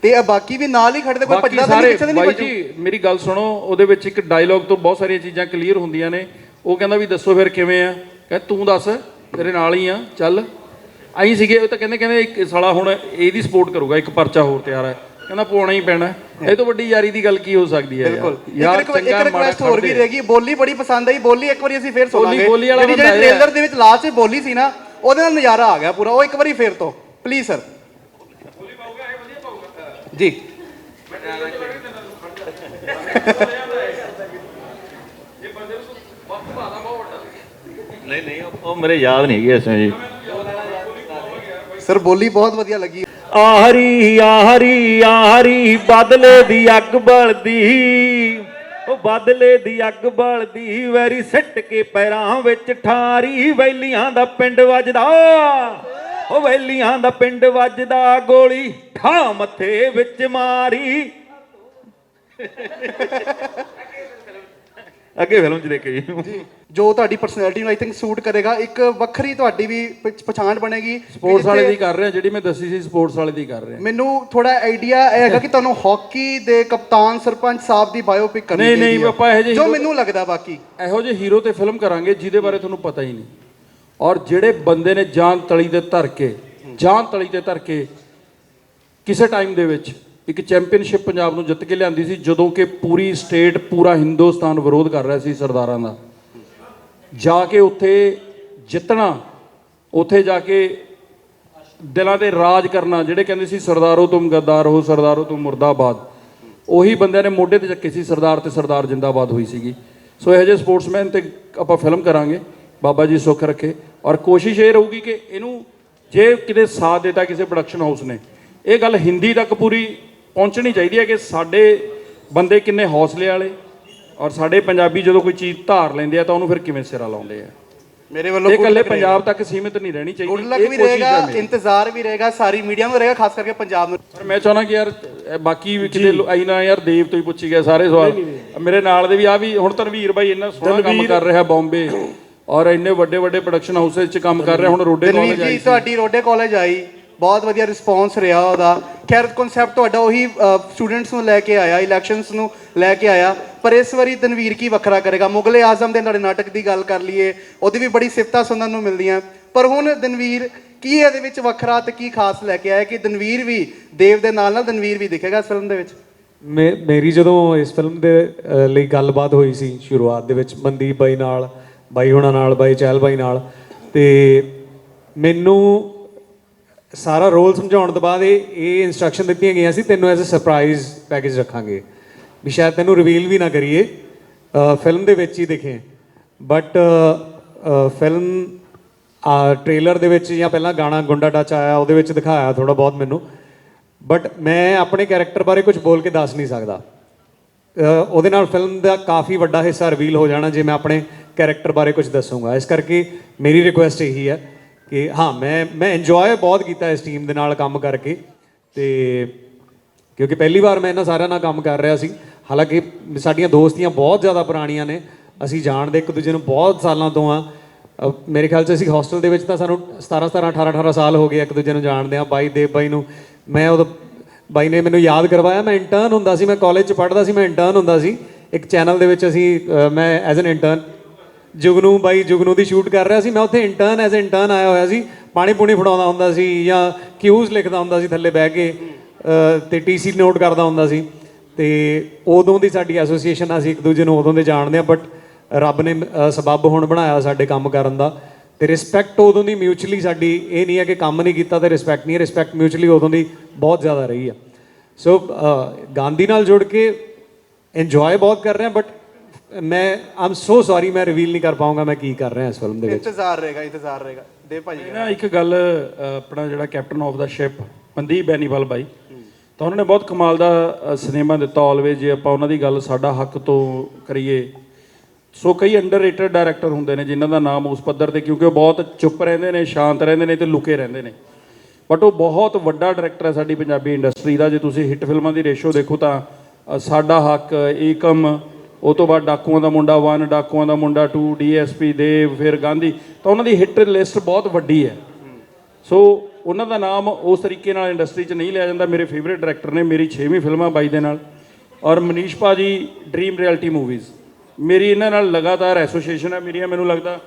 ਤੇ ਇਹ ਬਾਕੀ ਵੀ ਨਾਲ ਹੀ ਖੜਦੇ ਕੋਈ ਭੱਜਦਾ ਤਾਂ ਨਹੀਂ ਪਿੱਛੇ ਨਹੀਂ ਜੀ ਮੇਰੀ ਗੱਲ ਸੁਣੋ ਉਹਦੇ ਵਿੱਚ ਇੱਕ ਡਾਇਲੌਗ ਤੋਂ ਬਹੁਤ ਸਾਰੀਆਂ ਚੀਜ਼ਾਂ ਕਲੀਅਰ ਹੁੰਦੀਆਂ ਨੇ। ਉਹ ਕਹਿੰਦਾ ਵੀ ਦੱਸੋ ਫਿਰ ਕਿਵੇਂ ਆ? ਕਹਿੰਦਾ ਤੂੰ ਦੱਸ ਤੇਰੇ ਨਾਲ ਹੀ ਆ ਚੱਲ। ਆਈ ਸੀਗੇ ਉਹ ਤਾਂ ਕਹਿੰਦੇ ਕਹਿੰਦੇ ਇੱਕ ਸਾਲਾ ਹੁਣ ਇਹਦੀ ਸਪੋਰਟ ਕਰੂਗਾ ਇੱਕ ਪਰਚਾ ਹੋਰ ਤਿਆਰ ਹੈ। ਕਹਿੰਦਾ ਪਾਉਣਾ ਹੀ ਪੈਣਾ। ਇਹ ਤੋਂ ਵੱਡੀ ਯਾਰੀ ਦੀ ਗੱਲ ਕੀ ਹੋ ਸਕਦੀ ਹੈ ਬਿਲਕੁਲ। ਯਾਰ? ਇੱਕ ਚੰਗਾ ਰਿਕੁਐਸਟ ਹੋਰ ਵੀ। ਰਹੇਗੀ। ਬੋਲੀ ਬੜੀ ਪਸੰਦ ਆਈ। ਬੋਲੀ ਇੱਕ ਵਾਰੀ ਅਸੀਂ ਫੇਰ ਸੁਣਾਂਗੇ। ਬੋਲੀ ਵਾਲਾ ਜਿਹੜੀ ਬੰਦਾ ਜਿਹੜੀ ਇਹ ਟ੍ਰੇਲਰ ਦੇ ਵਿੱਚ ਲਾਸਟ 'ਚ ਬੋਲੀ ਸੀ ਨਾ ਉਹਦੇ ਨਾਲ ਨਜ਼ਾਰਾ ਆ ਗਿਆ ਪੂਰਾ। ਉਹ ਇੱਕ ਵਾਰੀ ਫੇਰ ਤੋਂ। ਪਲੀਜ਼ ਸਰ ਜੀ। ਨਹੀਂ ਨਹੀਂ ਉਹ ਮੇਰੇ ਯਾਦ ਨਹੀਂ ਹੈਗੀ ਇਸ ਜੀ। ਸਰ ਬੋਲੀ ਬਹੁਤ ਵਧੀਆ ਲੱਗੀ। ਆਹਰੀ ਆਹਰੀ ਆਹਰੀ, ਬਦਲੇ ਦੀ ਅੱਗ ਬਲਦੀ। ਉਹ ਬਦਲੇ ਦੀ ਅੱਗ ਬਲਦੀ, ਵੈਰੀ ਸਿੱਟ ਕੇ ਪੈਰਾਂ ਵਿੱਚ ਠਾਰੀ। ਵੈਲੀਆਂ ਦਾ ਪਿੰਡ ਵੱਜਦਾ, ਉਹ ਵੈਲੀਆਂ ਦਾ ਪਿੰਡ ਵੱਜਦਾ, ਗੋਲੀ ਠਾ ਮੱਥੇ ਵਿੱਚ ਮਾਰੀ। ਅੱਗੇ ਫਿਲਮ 'ਚ ਦੇਖੇ ਜੀ। ਜੋ ਤੁਹਾਡੀ ਪਰਸਨੈਲਿਟੀ ਨੂੰ ਆਈ ਥਿੰਕ ਸੂਟ ਕਰੇਗਾ ਇੱਕ ਵੱਖਰੀ ਤੁਹਾਡੀ ਵੀ ਪਛ- ਪਛਾਣ ਬਣੇਗੀ ਸਪੋਰਟਸ ਵਾਲੇ ਦੀ ਕਰ ਰਹੇ ਆ ਜਿਹੜੀ ਮੈਂ ਦੱਸੀ ਸੀ ਸਪੋਰਟਸ ਵਾਲੇ ਦੀ ਕਰ ਰਹੇ। ਆ ਮੈਨੂੰ ਥੋੜਾ ਆਈਡੀਆ ਹੈਗਾ ਕਿ ਤੁਹਾਨੂੰ ਹਾਕੀ ਦੇ ਕਪਤਾਨ ਸਰਪੰਚ ਸਾਹਿਬ ਦੀ ਬਾਇਓਪਿਕ ਕਰਨੀ ਨਹੀਂ, ਨਹੀਂ, ਚਾਹੀਦੀ ਹੈ। ਆਪਾਂ ਇਹੋ ਜਿਹੇ ਜੋ hero- ਮੈਨੂੰ ਲੱਗਦਾ ਬਾਕੀ। ਇਹੋ ਜਿਹੇ ਹੀਰੋ ਤੇ ਫਿਲਮ ਕਰਾਂਗੇ ਜਿਹਦੇ ਬਾਰੇ ਤੁਹਾਨੂੰ ਪਤਾ ਹੀ ਨਹੀਂ। ਔਰ ਜਿਹੜੇ ਬੰਦੇ ਨੇ ਜਾਨ ਤਲੀ ਤੇ ਧਰ ਕੇ ਜਾਨ ਤਲੀ ਤੇ ਧਰ ਕੇ ਕਿਸੇ ਟਾਈਮ ਦੇ ਵਿੱਚ ਇੱਕ ਚੈਂਪੀਅਨਸ਼ਿਪ ਪੰਜਾਬ ਨੂੰ ਜਿੱਤ ਕੇ ਲਿਆਂਦੀ ਸੀ, ਜਦੋਂ ਕਿ ਪੂਰੀ ਸਟੇਟ ਪੂਰਾ ਹਿੰਦੁਸਤਾਨ ਵਿਰੋਧ ਕਰ ਰਿਹਾ ਸੀ ਸਰਦਾਰਾਂ ਦਾ। ਜਾ ਕੇ ਉੱਥੇ ਜਿੱਤਣਾ, ਉੱਥੇ ਜਾ ਕੇ ਦਿਲਾਂ ਦੇ ਰਾਜ ਕਰਨਾ, ਜਿਹੜੇ ਕਹਿੰਦੇ ਸੀ ਸਰਦਾਰੋ ਤੁਮ ਗੱਦਾਰ ਹੋ, ਸਰਦਾਰੋ ਤੁਮ ਮੁਰਦਾਬਾਦ, ਉਹੀ ਬੰਦਿਆਂ ਨੇ ਮੋਢੇ ਤੇ ਚੱਕੇ ਸੀ, ਸਰਦਾਰ ਤੇ ਸਰਦਾਰ ਜਿੰਦਾਬਾਦ ਹੋਈ ਸੀਗੀ। ਸੋ ਇਹੋ ਜਿਹੇ ਸਪੋਰਟਸਮੈਨ ਤੇ ਆਪਾਂ ਫਿਲਮ ਕਰਾਂਗੇ, ਬਾਬਾ ਜੀ ਸੁੱਖ ਰੱਖੇ। ਔਰ ਕੋਸ਼ਿਸ਼ ਇਹ ਰਹੂਗੀ ਕਿ ਇਹਨੂੰ ਜੇ ਕਿਤੇ ਸਾਥ ਦਿੱਤਾ ਕਿਸੇ ਪ੍ਰੋਡਕਸ਼ਨ ਹਾਊਸ ਨੇ, ਇਹ ਗੱਲ ਹਿੰਦੀ ਤੱਕ ਪੂਰੀ ਪਹੁੰਚਣੀ ਚਾਹੀਦੀ ਹੈ ਕਿ ਸਾਡੇ ਬੰਦੇ ਕਿੰਨੇ ਹੌਸਲੇ ਵਾਲੇ ਔਰ ਸਾਡੇ ਪੰਜਾਬੀ ਜਦੋਂ ਕੋਈ ਚੀਜ਼ ਧਾਰ ਲੈਂਦੇ ਆ ਤਾਂ ਉਹਨੂੰ ਫਿਰ ਕਿਵੇਂ ਸਿਰਾ ਲਾਉਂਦੇ ਆ? ਮੇਰੇ ਵੱਲੋਂ ਇਹ ਇਕੱਲੇ ਪੰਜਾਬ ਤੱਕ ਸੀਮਿਤ ਨਹੀਂ ਰਹਿਣੀ ਚਾਹੀਦੀ। ਗੁੱਡ ਲੱਕ ਇਹ ਵੀ ਕੋਸ਼ਿਸ਼ ਰਹੇਗਾ। ਇੰਤਜ਼ਾਰ ਵੀ ਰਹੇਗਾ ਸਾਰੀ ਮੀਡੀਆ ਨੂੰ ਰਹੇਗਾ ਖਾਸ ਕਰਕੇ ਪੰਜਾਬ ਨੂੰ। ਪਰ ਮੈਂ ਚਾਹਣਾ ਕਿ ਯਾਰ ਬਾਕੀ ਵੀ ਕਿਤੇ ਆਈ ਨਾ ਯਾਰ ਦੇਵ ਤੋਂ ਹੀ ਪੁੱਛੀ ਗਿਆ ਸਾਰੇ ਸਵਾਲ। ਮੇਰੇ ਨਾਲ ਦੇ ਵੀ ਆ ਵੀ ਹੁਣ ਤਨਵੀਰ ਬਾਈ ਇੰਨਾ ਸੋਹਣਾ ਕੰਮ ਕਰ ਰਿਹਾ ਬੰਬੇ ਔਰ ਇੰਨੇ ਵੱਡੇ ਵੱਡੇ ਪ੍ਰੋਡਕਸ਼ਨ ਹਾਊਸਸ 'ਚ ਕੰਮ ਕਰ ਰਿਹਾ ਹੁਣ ਰੋਡੇ ਕਾਲਜ ਜੀ ਆਈ ਤੁਹਾਡੀ ਰੋਡੇ ਕਾਲਜ ਆਈ। ਬਹੁਤ ਵਧੀਆ ਰਿਸਪੌਂਸ ਰਿਹਾ ਉਹਦਾ। ਖੈਰ ਕਨਸੈਪਟ ਤੁਹਾਡਾ ਉਹੀ ਸਟੂਡੈਂਟਸ ਨੂੰ ਲੈ ਕੇ ਆਇਆ ਇਲੈਕਸ਼ਨਸ ਨੂੰ ਲੈ ਕੇ ਆਇਆ, ਪਰ ਇਸ ਵਾਰੀ ਤਨਵੀਰ ਕੀ ਵੱਖਰਾ ਕਰੇਗਾ? ਮੁਗਲੇ ਆਜ਼ਮ ਦੇ ਤੁਹਾਡੇ ਨਾਟਕ ਦੀ ਗੱਲ ਕਰ ਲਈਏ, ਉਹਦੀ ਵੀ ਬੜੀ ਸਿਫਤਾਂ ਸੁਣਨ ਨੂੰ ਮਿਲਦੀਆਂ। ਪਰ ਹੁਣ ਦਨਵੀਰ ਕੀ ਇਹਦੇ ਵਿੱਚ ਵੱਖਰਾ ਤੇ ਕੀ ਖਾਸ ਲੈ ਕੇ ਆਇਆ ਕਿ ਦਨਵੀਰ ਵੀ ਦੇਵ ਦੇ ਨਾਲ ਨਾਲ ਦਨਵੀਰ ਵੀ ਦਿਖੇਗਾ ਇਸ ਫਿਲਮ ਦੇ ਵਿੱਚ? ਮੇ- ਮੇਰੀ ਜਦੋਂ ਇਸ ਫਿਲਮ ਦੇ ਲਈ ਗੱਲਬਾਤ ਹੋਈ ਸੀ ਸ਼ੁਰੂਆਤ ਦੇ ਵਿੱਚ, ਮਨਦੀਪ ਬਾਈ ਨਾਲ, ਬਾਈ ਹੁਣਾਂ ਨਾਲ, ਬਾਈ ਚਹਿਲ ਬਾਈ ਨਾਲ, ਤੇ ਮੈਨੂੰ ਸਾਰਾ ਰੋਲ ਸਮਝਾਉਣ ਤੋਂ ਬਾਅਦ ਇਹ ਇਹ ਇਨਸਟਰਕਸ਼ਨ ਦਿੱਤੀਆਂ ਗਈਆਂ ਸੀ, ਤੈਨੂੰ ਐਜ਼ ਅ ਸਰਪ੍ਰਾਈਜ਼ ਪੈਕੇਜ ਰੱਖਾਂਗੇ। ਵੀ ਸ਼ਾਇਦ ਤੈਨੂੰ ਰਿਵੀਲ ਵੀ ਨਾ ਕਰੀਏ। ਫਿਲਮ ਦੇ ਵਿੱਚ ਹੀ ਦਿਖੇ। ਬਟ ਫਿਲਮ ਟ੍ਰੇਲਰ ਦੇ ਵਿੱਚ ਜਾਂ ਪਹਿਲਾਂ ਗਾਣਾ ਗੁੰਡਾ ਟੱਚ ਆਇਆ, ਉਹਦੇ ਵਿੱਚ ਦਿਖਾਇਆ ਥੋੜਾ ਬਹੁਤ ਮੈਨੂੰ। ਬਟ ਮੈਂ ਆਪਣੇ ਕੈਰੈਕਟਰ ਬਾਰੇ ਕੁਝ ਬੋਲ ਕੇ ਦੱਸ ਨਹੀਂ ਸਕਦਾ। ਉਹਦੇ ਨਾਲ ਫਿਲਮ ਦਾ ਕਾਫੀ ਵੱਡਾ ਹਿੱਸਾ ਰਿਵੀਲ ਹੋ ਜਾਣਾ ਜੇ ਮੈਂ ਆਪਣੇ ਕੈਰੈਕਟਰ ਬਾਰੇ ਕੁਝ ਦੱਸੂਗਾ। ਇਸ ਕਰਕੇ ਮੇਰੀ ਰਿਕੁਐਸਟ ਇਹੀ ਹੈ ਕਿ ਹਾਂ, ਮੈਂ ਮੈਂ ਇੰਜੋਏ ਬਹੁਤ ਕੀਤਾ ਇਸ ਟੀਮ ਦੇ ਨਾਲ ਕੰਮ ਕਰਕੇ ਤੇ ਕਿਉਂਕਿ ਪਹਿਲੀ ਵਾਰ ਮੈਂ ਇਹਨਾਂ ਸਾਰਿਆਂ ਨਾਲ ਕੰਮ ਕਰ ਰਿਹਾ ਸੀ। ਹਾਲਾਂਕਿ ਸਾਡੀਆਂ ਦੋਸਤੀਆਂ ਬਹੁਤ ਜ਼ਿਆਦਾ ਪੁਰਾਣੀਆਂ ਨੇ, ਅਸੀਂ ਜਾਣਦੇ ਇੱਕ ਦੂਜੇ ਨੂੰ ਬਹੁਤ ਸਾਲਾਂ ਤੋਂ ਆ। ਮੇਰੇ ਖਿਆਲ 'ਚ ਅਸੀਂ ਹੌਸਟਲ ਦੇ ਵਿੱਚ ਤਾਂ ਸਾਨੂੰ 17 17 18 18 ਸਾਲ ਹੋ ਗਏ ਇੱਕ ਦੂਜੇ ਨੂੰ ਜਾਣਦੇ ਆ ਬਾਈ ਦੇਵ ਬਾਈ ਨੂੰ ਮੈਂ ਉਦੋਂ, ਬਾਈ ਨੇ ਮੈਨੂੰ ਯਾਦ ਕਰਵਾਇਆ। ਮੈਂ ਇੰਟਰਨ ਹੁੰਦਾ ਸੀ, ਮੈਂ ਕਾਲਜ 'ਚ ਪੜ੍ਹਦਾ ਸੀ, ਮੈਂ ਇੰਟਰਨ ਹੁੰਦਾ ਸੀ। ਇੱਕ ਚੈਨਲ ਦੇ ਵਿੱਚ ਅਸੀਂ ਮੈਂ as an intern Jugnu by Jugnu the shoot ਕਰ ਰਿਹਾ ਸੀ। ਮੈਂ ਉੱਥੇ ਇੰਟਰਨ ਐਜ਼ ਇੰਟਰਨ ਆਇਆ ਹੋਇਆ ਸੀ। ਪਾਣੀ ਪੂਣੀ ਫੜਾਉਂਦਾ ਹੁੰਦਾ ਸੀ ਜਾਂ ਕਿਊਜ਼ ਲਿਖਦਾ ਹੁੰਦਾ ਸੀ ਥੱਲੇ ਬਹਿ ਕੇ। ਅ, ਤੇ ਟੀਸੀ ਨੋਟ ਕਰਦਾ ਹੁੰਦਾ ਸੀ। ਤੇ ਉਦੋਂ ਦੀ ਸਾਡੀ ਐਸੋਸੀਏਸ਼ਨ ਅਸੀਂ ਇੱਕ ਦੂਜੇ ਨੂੰ ਉਦੋਂ ਦੇ ਜਾਣਦੇ ਆ ਬਟ ਰੱਬ ਨੇ ਅ, ਸਬੱਬ ਹੁਣ ਬਣਾਇਆ ਸਾਡੇ ਕੰਮ ਕਰਨ ਦਾ। ਤੇ ਰਿਸਪੈਕਟ ਉਦੋਂ ਦੀ ਮਿਊਚੁਅਲੀ ਸਾਡੀ ਇਹ ਨਹੀਂ ਹੈ ਕਿ ਕੰਮ ਨਹੀਂ ਕੀਤਾ ਤੇ ਰਿਸਪੈਕਟ ਨਹੀਂ ਰਿਸਪੈਕਟ ਮਿਊਚੁਅਲੀ ਉਦੋਂ ਦੀ ਬਹੁਤ ਜ਼ਿਆਦਾ ਰਹੀ ਆ। ਸੋ ਗਾਂਧੀ ਨਾਲ ਜੁੜ ਕੇ ਇੰਜੋਏ ਬਹੁਤ ਕਰ ਰਹੇ ਹਾਂ ਬਟ ਮੈਂ ਆਮ ਸੋ ਸੌਰੀ ਮੈਂ ਰਿਵੀਲ ਨਹੀਂ ਕਰ ਪਾਉਂਗਾ ਮੈਂ ਕੀ ਕਰ ਰਿਹਾ ਇਸ ਫਿਲਮ ਦੇ ਵਿੱਚ। ਇੰਤਜ਼ਾਰ ਰਹੇਗਾ ਇੰਤਜ਼ਾਰ ਰਹੇਗਾ। ਦੇਵ ਭਾਜੀ ਨਾ ਇੱਕ ਗੱਲ ਅ, ਆਪਣਾ ਜਿਹੜਾ captain of the ship Mandeep Beniwal ਬਾਈ ਤਾਂ ਉਹਨਾਂ ਨੇ ਬਹੁਤ ਕਮਾਲ ਦਾ ਅ, ਸਿਨੇਮਾ ਦਿੱਤਾ ਆਲਵੇਜ਼ ਜੇ ਆਪਾਂ ਉਹਨਾਂ ਦੀ ਗੱਲ ਸਾਡਾ ਹੱਕ ਤੋਂ ਕਰੀਏ। ਸੋ ਕਈ ਅੰਡਰਰੇਟਡ ਡਾਇਰੈਕਟਰ ਹੁੰਦੇ ਨੇ ਜਿਨ੍ਹਾਂ ਦਾ ਨਾਮ ਉਸ ਪੱਧਰ ਤੇ ਕਿਉਂਕਿ ਉਹ ਬਹੁਤ ਚੁੱਪ ਰਹਿੰਦੇ ਨੇ ਸ਼ਾਂਤ ਰਹਿੰਦੇ ਨੇ ਤੇ ਲੁਕੇ ਰਹਿੰਦੇ ਨੇ। ਬਟ ਉਹ ਬਹੁਤ ਵੱਡਾ ਡਾਇਰੈਕਟਰ ਹੈ ਸਾਡੀ ਪੰਜਾਬੀ ਇੰਡਸਟਰੀ ਦਾ ਜੇ ਤੁਸੀਂ ਹਿੱਟ ਫਿਲਮਾਂ ਦੀ ਰੇਸ਼ੋ ਦੇਖੋ ਤਾਂ ਅ, ਸਾਡਾ ਹੱਕ ਏਕਮ ਉਹ ਤੋਂ ਬਾਅਦ ਡਾਕੂਆਂ ਦਾ ਮੁੰਡਾ 1 ਡਾਕੂਆਂ ਦਾ ਮੁੰਡਾ 2 ਡੀਐਸਪੀ ਦੇਵ, ਫਿਰ ਗਾਂਧੀ। ਤਾਂ ਉਹਨਾਂ ਦੀ ਹਿੱਟ ਲਿਸਟ ਬਹੁਤ ਵੱਡੀ ਹੈ। ਸੋ ਉਹਨਾਂ ਦਾ ਨਾਮ ਉਸ ਤਰੀਕੇ ਨਾਲ ਇੰਡਸਟਰੀ 'ਚ ਨਹੀਂ ਲਿਆ ਜਾਂਦਾ। ਮੇਰੇ ਫੇਵਰੇਟ ਡਾਇਰੈਕਟਰ ਨੇ ਮੇਰੀ 6ਵੀਂ ਫਿਲਮਾਂ ਬਾਈ ਦੇ ਨਾਲ। ਔਰ ਮਨੀਸ਼ ਭਾਜੀ ਡ੍ਰੀਮ ਰਿਐਲਿਟੀ ਮੂਵੀਜ਼ ਮੇਰੀ ਇਹਨਾਂ ਨਾਲ ਲਗਾਤਾਰ ਐਸੋਸੀਏਸ਼ਨ ਹੈ। ਮੇਰੀਆਂ ਮੈਨੂੰ ਲੱਗਦਾ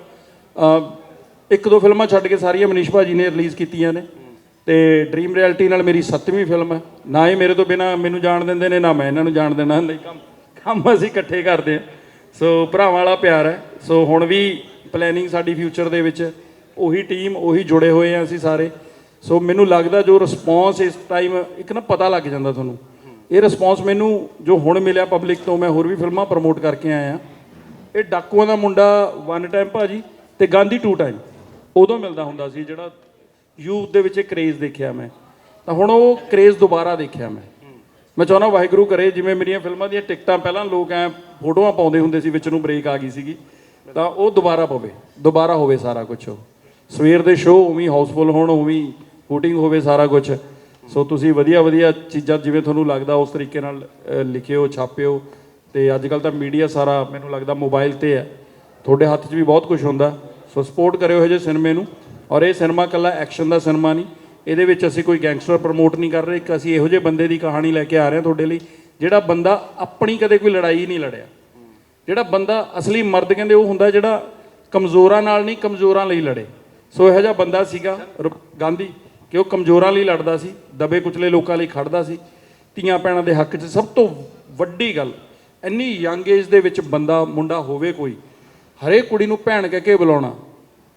ਇੱਕ ਦੋ ਫਿਲਮਾਂ ਛੱਡ ਕੇ ਸਾਰੀਆਂ ਮਨੀਸ਼ ਭਾਜੀ ਨੇ ਰਿਲੀਜ਼ ਕੀਤੀਆਂ ਨੇ। ਤੇ ਡ੍ਰੀਮ ਰਿਐਲਿਟੀ ਨਾਲ ਮੇਰੀ ਸੱਤਵੀਂ ਫਿਲਮ ਹੈ। ਨਾ ਇਹ ਮੇਰੇ ਤੋਂ ਬਿਨਾ ਮੈਨੂੰ ਜਾਣ ਦਿੰਦੇ ਨੇ, ਨਾ ਮੈਂ ਇਹਨਾਂ ਨੂੰ ਜਾਣ ਦੇਣਾ। ਨਹੀਂ ਕੰਮ ਕੰਮ ਅਸੀਂ ਇਕੱਠੇ ਕਰਦੇ ਹਾਂ। ਸੋ ਭਰਾਵਾਂ ਵਾਲਾ ਪਿਆਰ ਹੈ। ਸੋ ਹੁਣ ਵੀ ਪਲੈਨਿੰਗ ਸਾਡੀ ਫਿਊਚਰ ਦੇ ਵਿੱਚ ਉਹੀ ਟੀਮ ਉਹੀ ਜੁੜੇ ਹੋਏ ਆ ਅਸੀਂ ਸਾਰੇ। ਸੋ ਮੈਨੂੰ ਲੱਗਦਾ ਜੋ ਰਿਸਪੌਂਸ ਇਸ ਟਾਈਮ ਇੱਕ ਨਾ ਪਤਾ ਲੱਗ ਜਾਂਦਾ ਤੁਹਾਨੂੰ। ਇਹ ਰਿਸਪੌਂਸ ਮੈਨੂੰ ਜੋ ਹੁਣ ਮਿਲਿਆ ਪਬਲਿਕ ਤੋਂ, ਮੈਂ ਹੋਰ ਵੀ ਫਿਲਮਾਂ ਪ੍ਰਮੋਟ ਕਰਕੇ ਆਇਆ। ਇਹ ਡਾਕੂਆਂ ਦਾ ਮੁੰਡਾ ਵਨ ਟਾਈਮ ਭਾਜੀ ਤੇ ਗਾਂਧੀ ਟੂ ਟਾਈਮ ਉਦੋਂ ਮਿਲਦਾ ਹੁੰਦਾ ਸੀ ਜਿਹੜਾ ਯੂਥ ਦੇ ਵਿੱਚ ਇਹ ਕਰੇਜ਼ ਦੇਖਿਆ ਮੈਂ। ਤਾਂ ਹੁਣ ਉਹ ਕਰੇਜ਼ ਦੁਬਾਰਾ ਦੇਖਿਆ ਮੈਂ। ਮੈਂ ਚਾਹੁੰਦਾ ਵਾਹਿਗੁਰੂ ਕਰੇ, ਜਿਵੇਂ ਮੇਰੀਆਂ ਫਿਲਮਾਂ ਦੀਆਂ ਟਿਕਟਾਂ, ਪਹਿਲਾਂ ਲੋਕ ਐ ਫੋਟੋਆਂ ਪਾਉਂਦੇ ਹੁੰਦੇ ਸੀ, ਵਿੱਚ ਨੂੰ ਬ੍ਰੇਕ ਆ ਗਈ ਸੀਗੀ। ਤਾਂ ਉਹ ਦੁਬਾਰਾ ਪਵੇ, ਦੁਬਾਰਾ ਹੋਵੇ ਸਾਰਾ ਕੁਝ ਸਵੇਰ ਦੇ ਸ਼ੋਅ ਉਵੇਂ ਹਾਊਸਫੁੱਲ ਹੋਣ, ਉਵੇਂ ਸ਼ੂਟਿੰਗ ਹੋਵੇ ਸਾਰਾ ਕੁਝ ਸੋ ਤੁਸੀਂ ਵਧੀਆ ਵਧੀਆ ਚੀਜ਼ਾਂ ਜਿਵੇਂ ਤੁਹਾਨੂੰ ਲੱਗਦਾ, ਉਸ ਤਰੀਕੇ ਨਾਲ ਲਿਖਿਓ, ਛਾਪਿਓ। ਤੇ ਅੱਜ ਕੱਲ ਤਾਂ ਮੀਡੀਆ ਸਾਰਾ ਮੈਨੂੰ ਲੱਗਦਾ ਮੋਬਾਈਲ ਤੇ ਹੈ। ਤੁਹਾਡੇ ਹੱਥ 'ਚ ਵੀ ਬਹੁਤ ਕੁਝ ਹੁੰਦਾ। ਸੋ ਸਪੋਰਟ ਕਰਿਓ ਇਹੋ ਜਿਹੇ ਸਿਨੇਮੇ ਨੂੰ। ਔਰ ਇਹ ਸਿਨੇਮਾ ਕੱਲਾ ਐਕਸ਼ਨ ਦਾ ਸਿਨੇਮਾ ਨਹੀਂ। ਇਹਦੇ ਵਿੱਚ ਅਸੀਂ ਕੋਈ ਗੈਂਗਸਟਰ ਪ੍ਰਮੋਟ ਨਹੀਂ ਕਰ ਰਹੇ, ਇੱਕ ਅਸੀਂ ਇਹੋ ਜਿਹੇ ਬੰਦੇ ਦੀ ਕਹਾਣੀ ਲੈ ਕੇ ਆ ਰਹੇ ਹਾਂ ਤੁਹਾਡੇ ਲਈ, ਜਿਹੜਾ ਬੰਦਾ ਆਪਣੀ ਕਦੇ ਕੋਈ ਲੜਾਈ ਨਹੀਂ ਲੜਿਆ। ਜਿਹੜਾ ਬੰਦਾ ਅਸਲੀ ਮਰਦ ਕਹਿੰਦੇ ਉਹ ਹੁੰਦਾ ਜਿਹੜਾ ਕਮਜ਼ੋਰਾਂ ਨਾਲ ਨਹੀਂ, ਕਮਜ਼ੋਰਾਂ ਲਈ ਲੜੇ। ਸੋ ਇਹੋ ਜਿਹਾ ਬੰਦਾ ਸੀਗਾ ਰ- ਗਾਂਧੀ, ਕਿ ਉਹ ਕਮਜ਼ੋਰਾਂ ਲਈ ਲੜਦਾ ਸੀ, ਦਬੇ ਕੁਚਲੇ ਲੋਕਾਂ ਲਈ ਖੜਦਾ ਸੀ। ਧੀਆਂ ਭੈਣਾਂ ਦੇ ਹੱਕ 'ਚ ਸਭ ਤੋਂ ਵੱਡੀ ਗੱਲ, ਇੰਨੀ ਯੰਗ ਏਜ ਦੇ ਵਿੱਚ ਬੰਦਾ, ਮੁੰਡਾ ਹੋਵੇ ਕੋਈ, ਹਰੇਕ ਕੁੜੀ ਨੂੰ ਭੈਣ ਕਹਿ ਕੇ ਬੁਲਾਉਣਾ।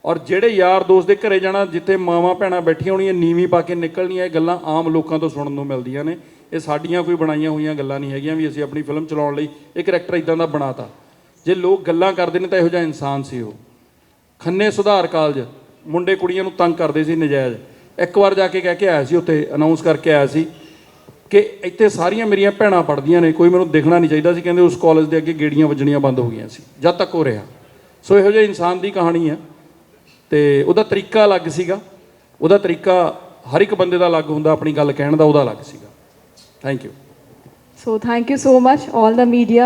ਔਰ ਜਿਹੜੇ ਯਾਰ ਦੋਸਤ ਦੇ ਘਰੇ ਜਾਣਾ, ਜਿੱਥੇ ਮਾਵਾਂ ਭੈਣਾਂ ਬੈਠੀਆਂ ਹੋਣੀਆਂ, ਨੀਵੀਂ ਪਾ ਕੇ ਨਿਕਲਣੀਆਂ, ਇਹ ਗੱਲਾਂ ਆਮ ਲੋਕਾਂ ਤੋਂ ਸੁਣਨ ਨੂੰ ਮਿਲਦੀਆਂ ਨੇ। ਇਹ ਸਾਡੀਆਂ ਕੋਈ ਬਣਾਈਆਂ ਹੋਈਆਂ ਗੱਲਾਂ ਨਹੀਂ ਹੈਗੀਆਂ ਵੀ ਅਸੀਂ ਆਪਣੀ ਫਿਲਮ ਚਲਾਉਣ ਲਈ ਇਹ ਕਰੈਕਟਰ ਇਦਾਂ ਦਾ ਬਣਾਤਾ। ਜੇ ਲੋਕ ਗੱਲਾਂ ਕਰਦੇ ਨੇ ਤਾਂ ਇਹੋ ਜਿਹਾ ਇਨਸਾਨ ਸੀ ਉਹ। ਖੰਨੇ ਸੁਧਾਰ ਕਾਲਜ, ਮੁੰਡੇ ਕੁੜੀਆਂ ਨੂੰ ਤੰਗ ਕਰਦੇ ਸੀ ਨਜਾਇਜ਼। ਇੱਕ ਵਾਰ ਜਾ ਕੇ ਕਹਿ ਕੇ ਆਇਆ ਸੀ, ਉੱਥੇ ਅਨਾਉਂਸ ਕਰਕੇ ਆਇਆ ਸੀ ਕਿ ਇੱਥੇ ਸਾਰੀਆਂ ਮੇਰੀਆਂ ਭੈਣਾਂ ਪੜ੍ਹਦੀਆਂ ਨੇ, ਕੋਈ ਮੈਨੂੰ ਦੇਖਣਾ ਨਹੀਂ ਚਾਹੀਦਾ ਸੀ, ਕਹਿੰਦੇ ਉਸ ਕਾਲਜ ਦੇ ਅੱਗੇ ਗੇੜੀਆਂ ਵੱਜਣੀਆਂ ਬੰਦ ਹੋ ਗਈਆਂ ਸੀ, ਜਦ ਤੱਕ ਹੋ ਰਿਹਾ। ਸੋ ਇਹੋ ਜਿਹੇ ਇਨਸਾਨ ਦੀ ਕਹਾਣੀ ਹੈ। ਤੇ ਉਹਦਾ ਤਰੀਕਾ ਅਲੱਗ ਸੀਗਾ। ਉਹਦਾ ਤਰੀਕਾ ਹਰ ਇੱਕ ਬੰਦੇ ਦਾ ਅਲੱਗ ਹੁੰਦਾ ਆਪਣੀ ਗੱਲ ਕਹਿਣ ਦਾ ਉਹਦਾ ਅਲੱਗ ਸੀਗਾ। Thank you So thank you so much, all the media.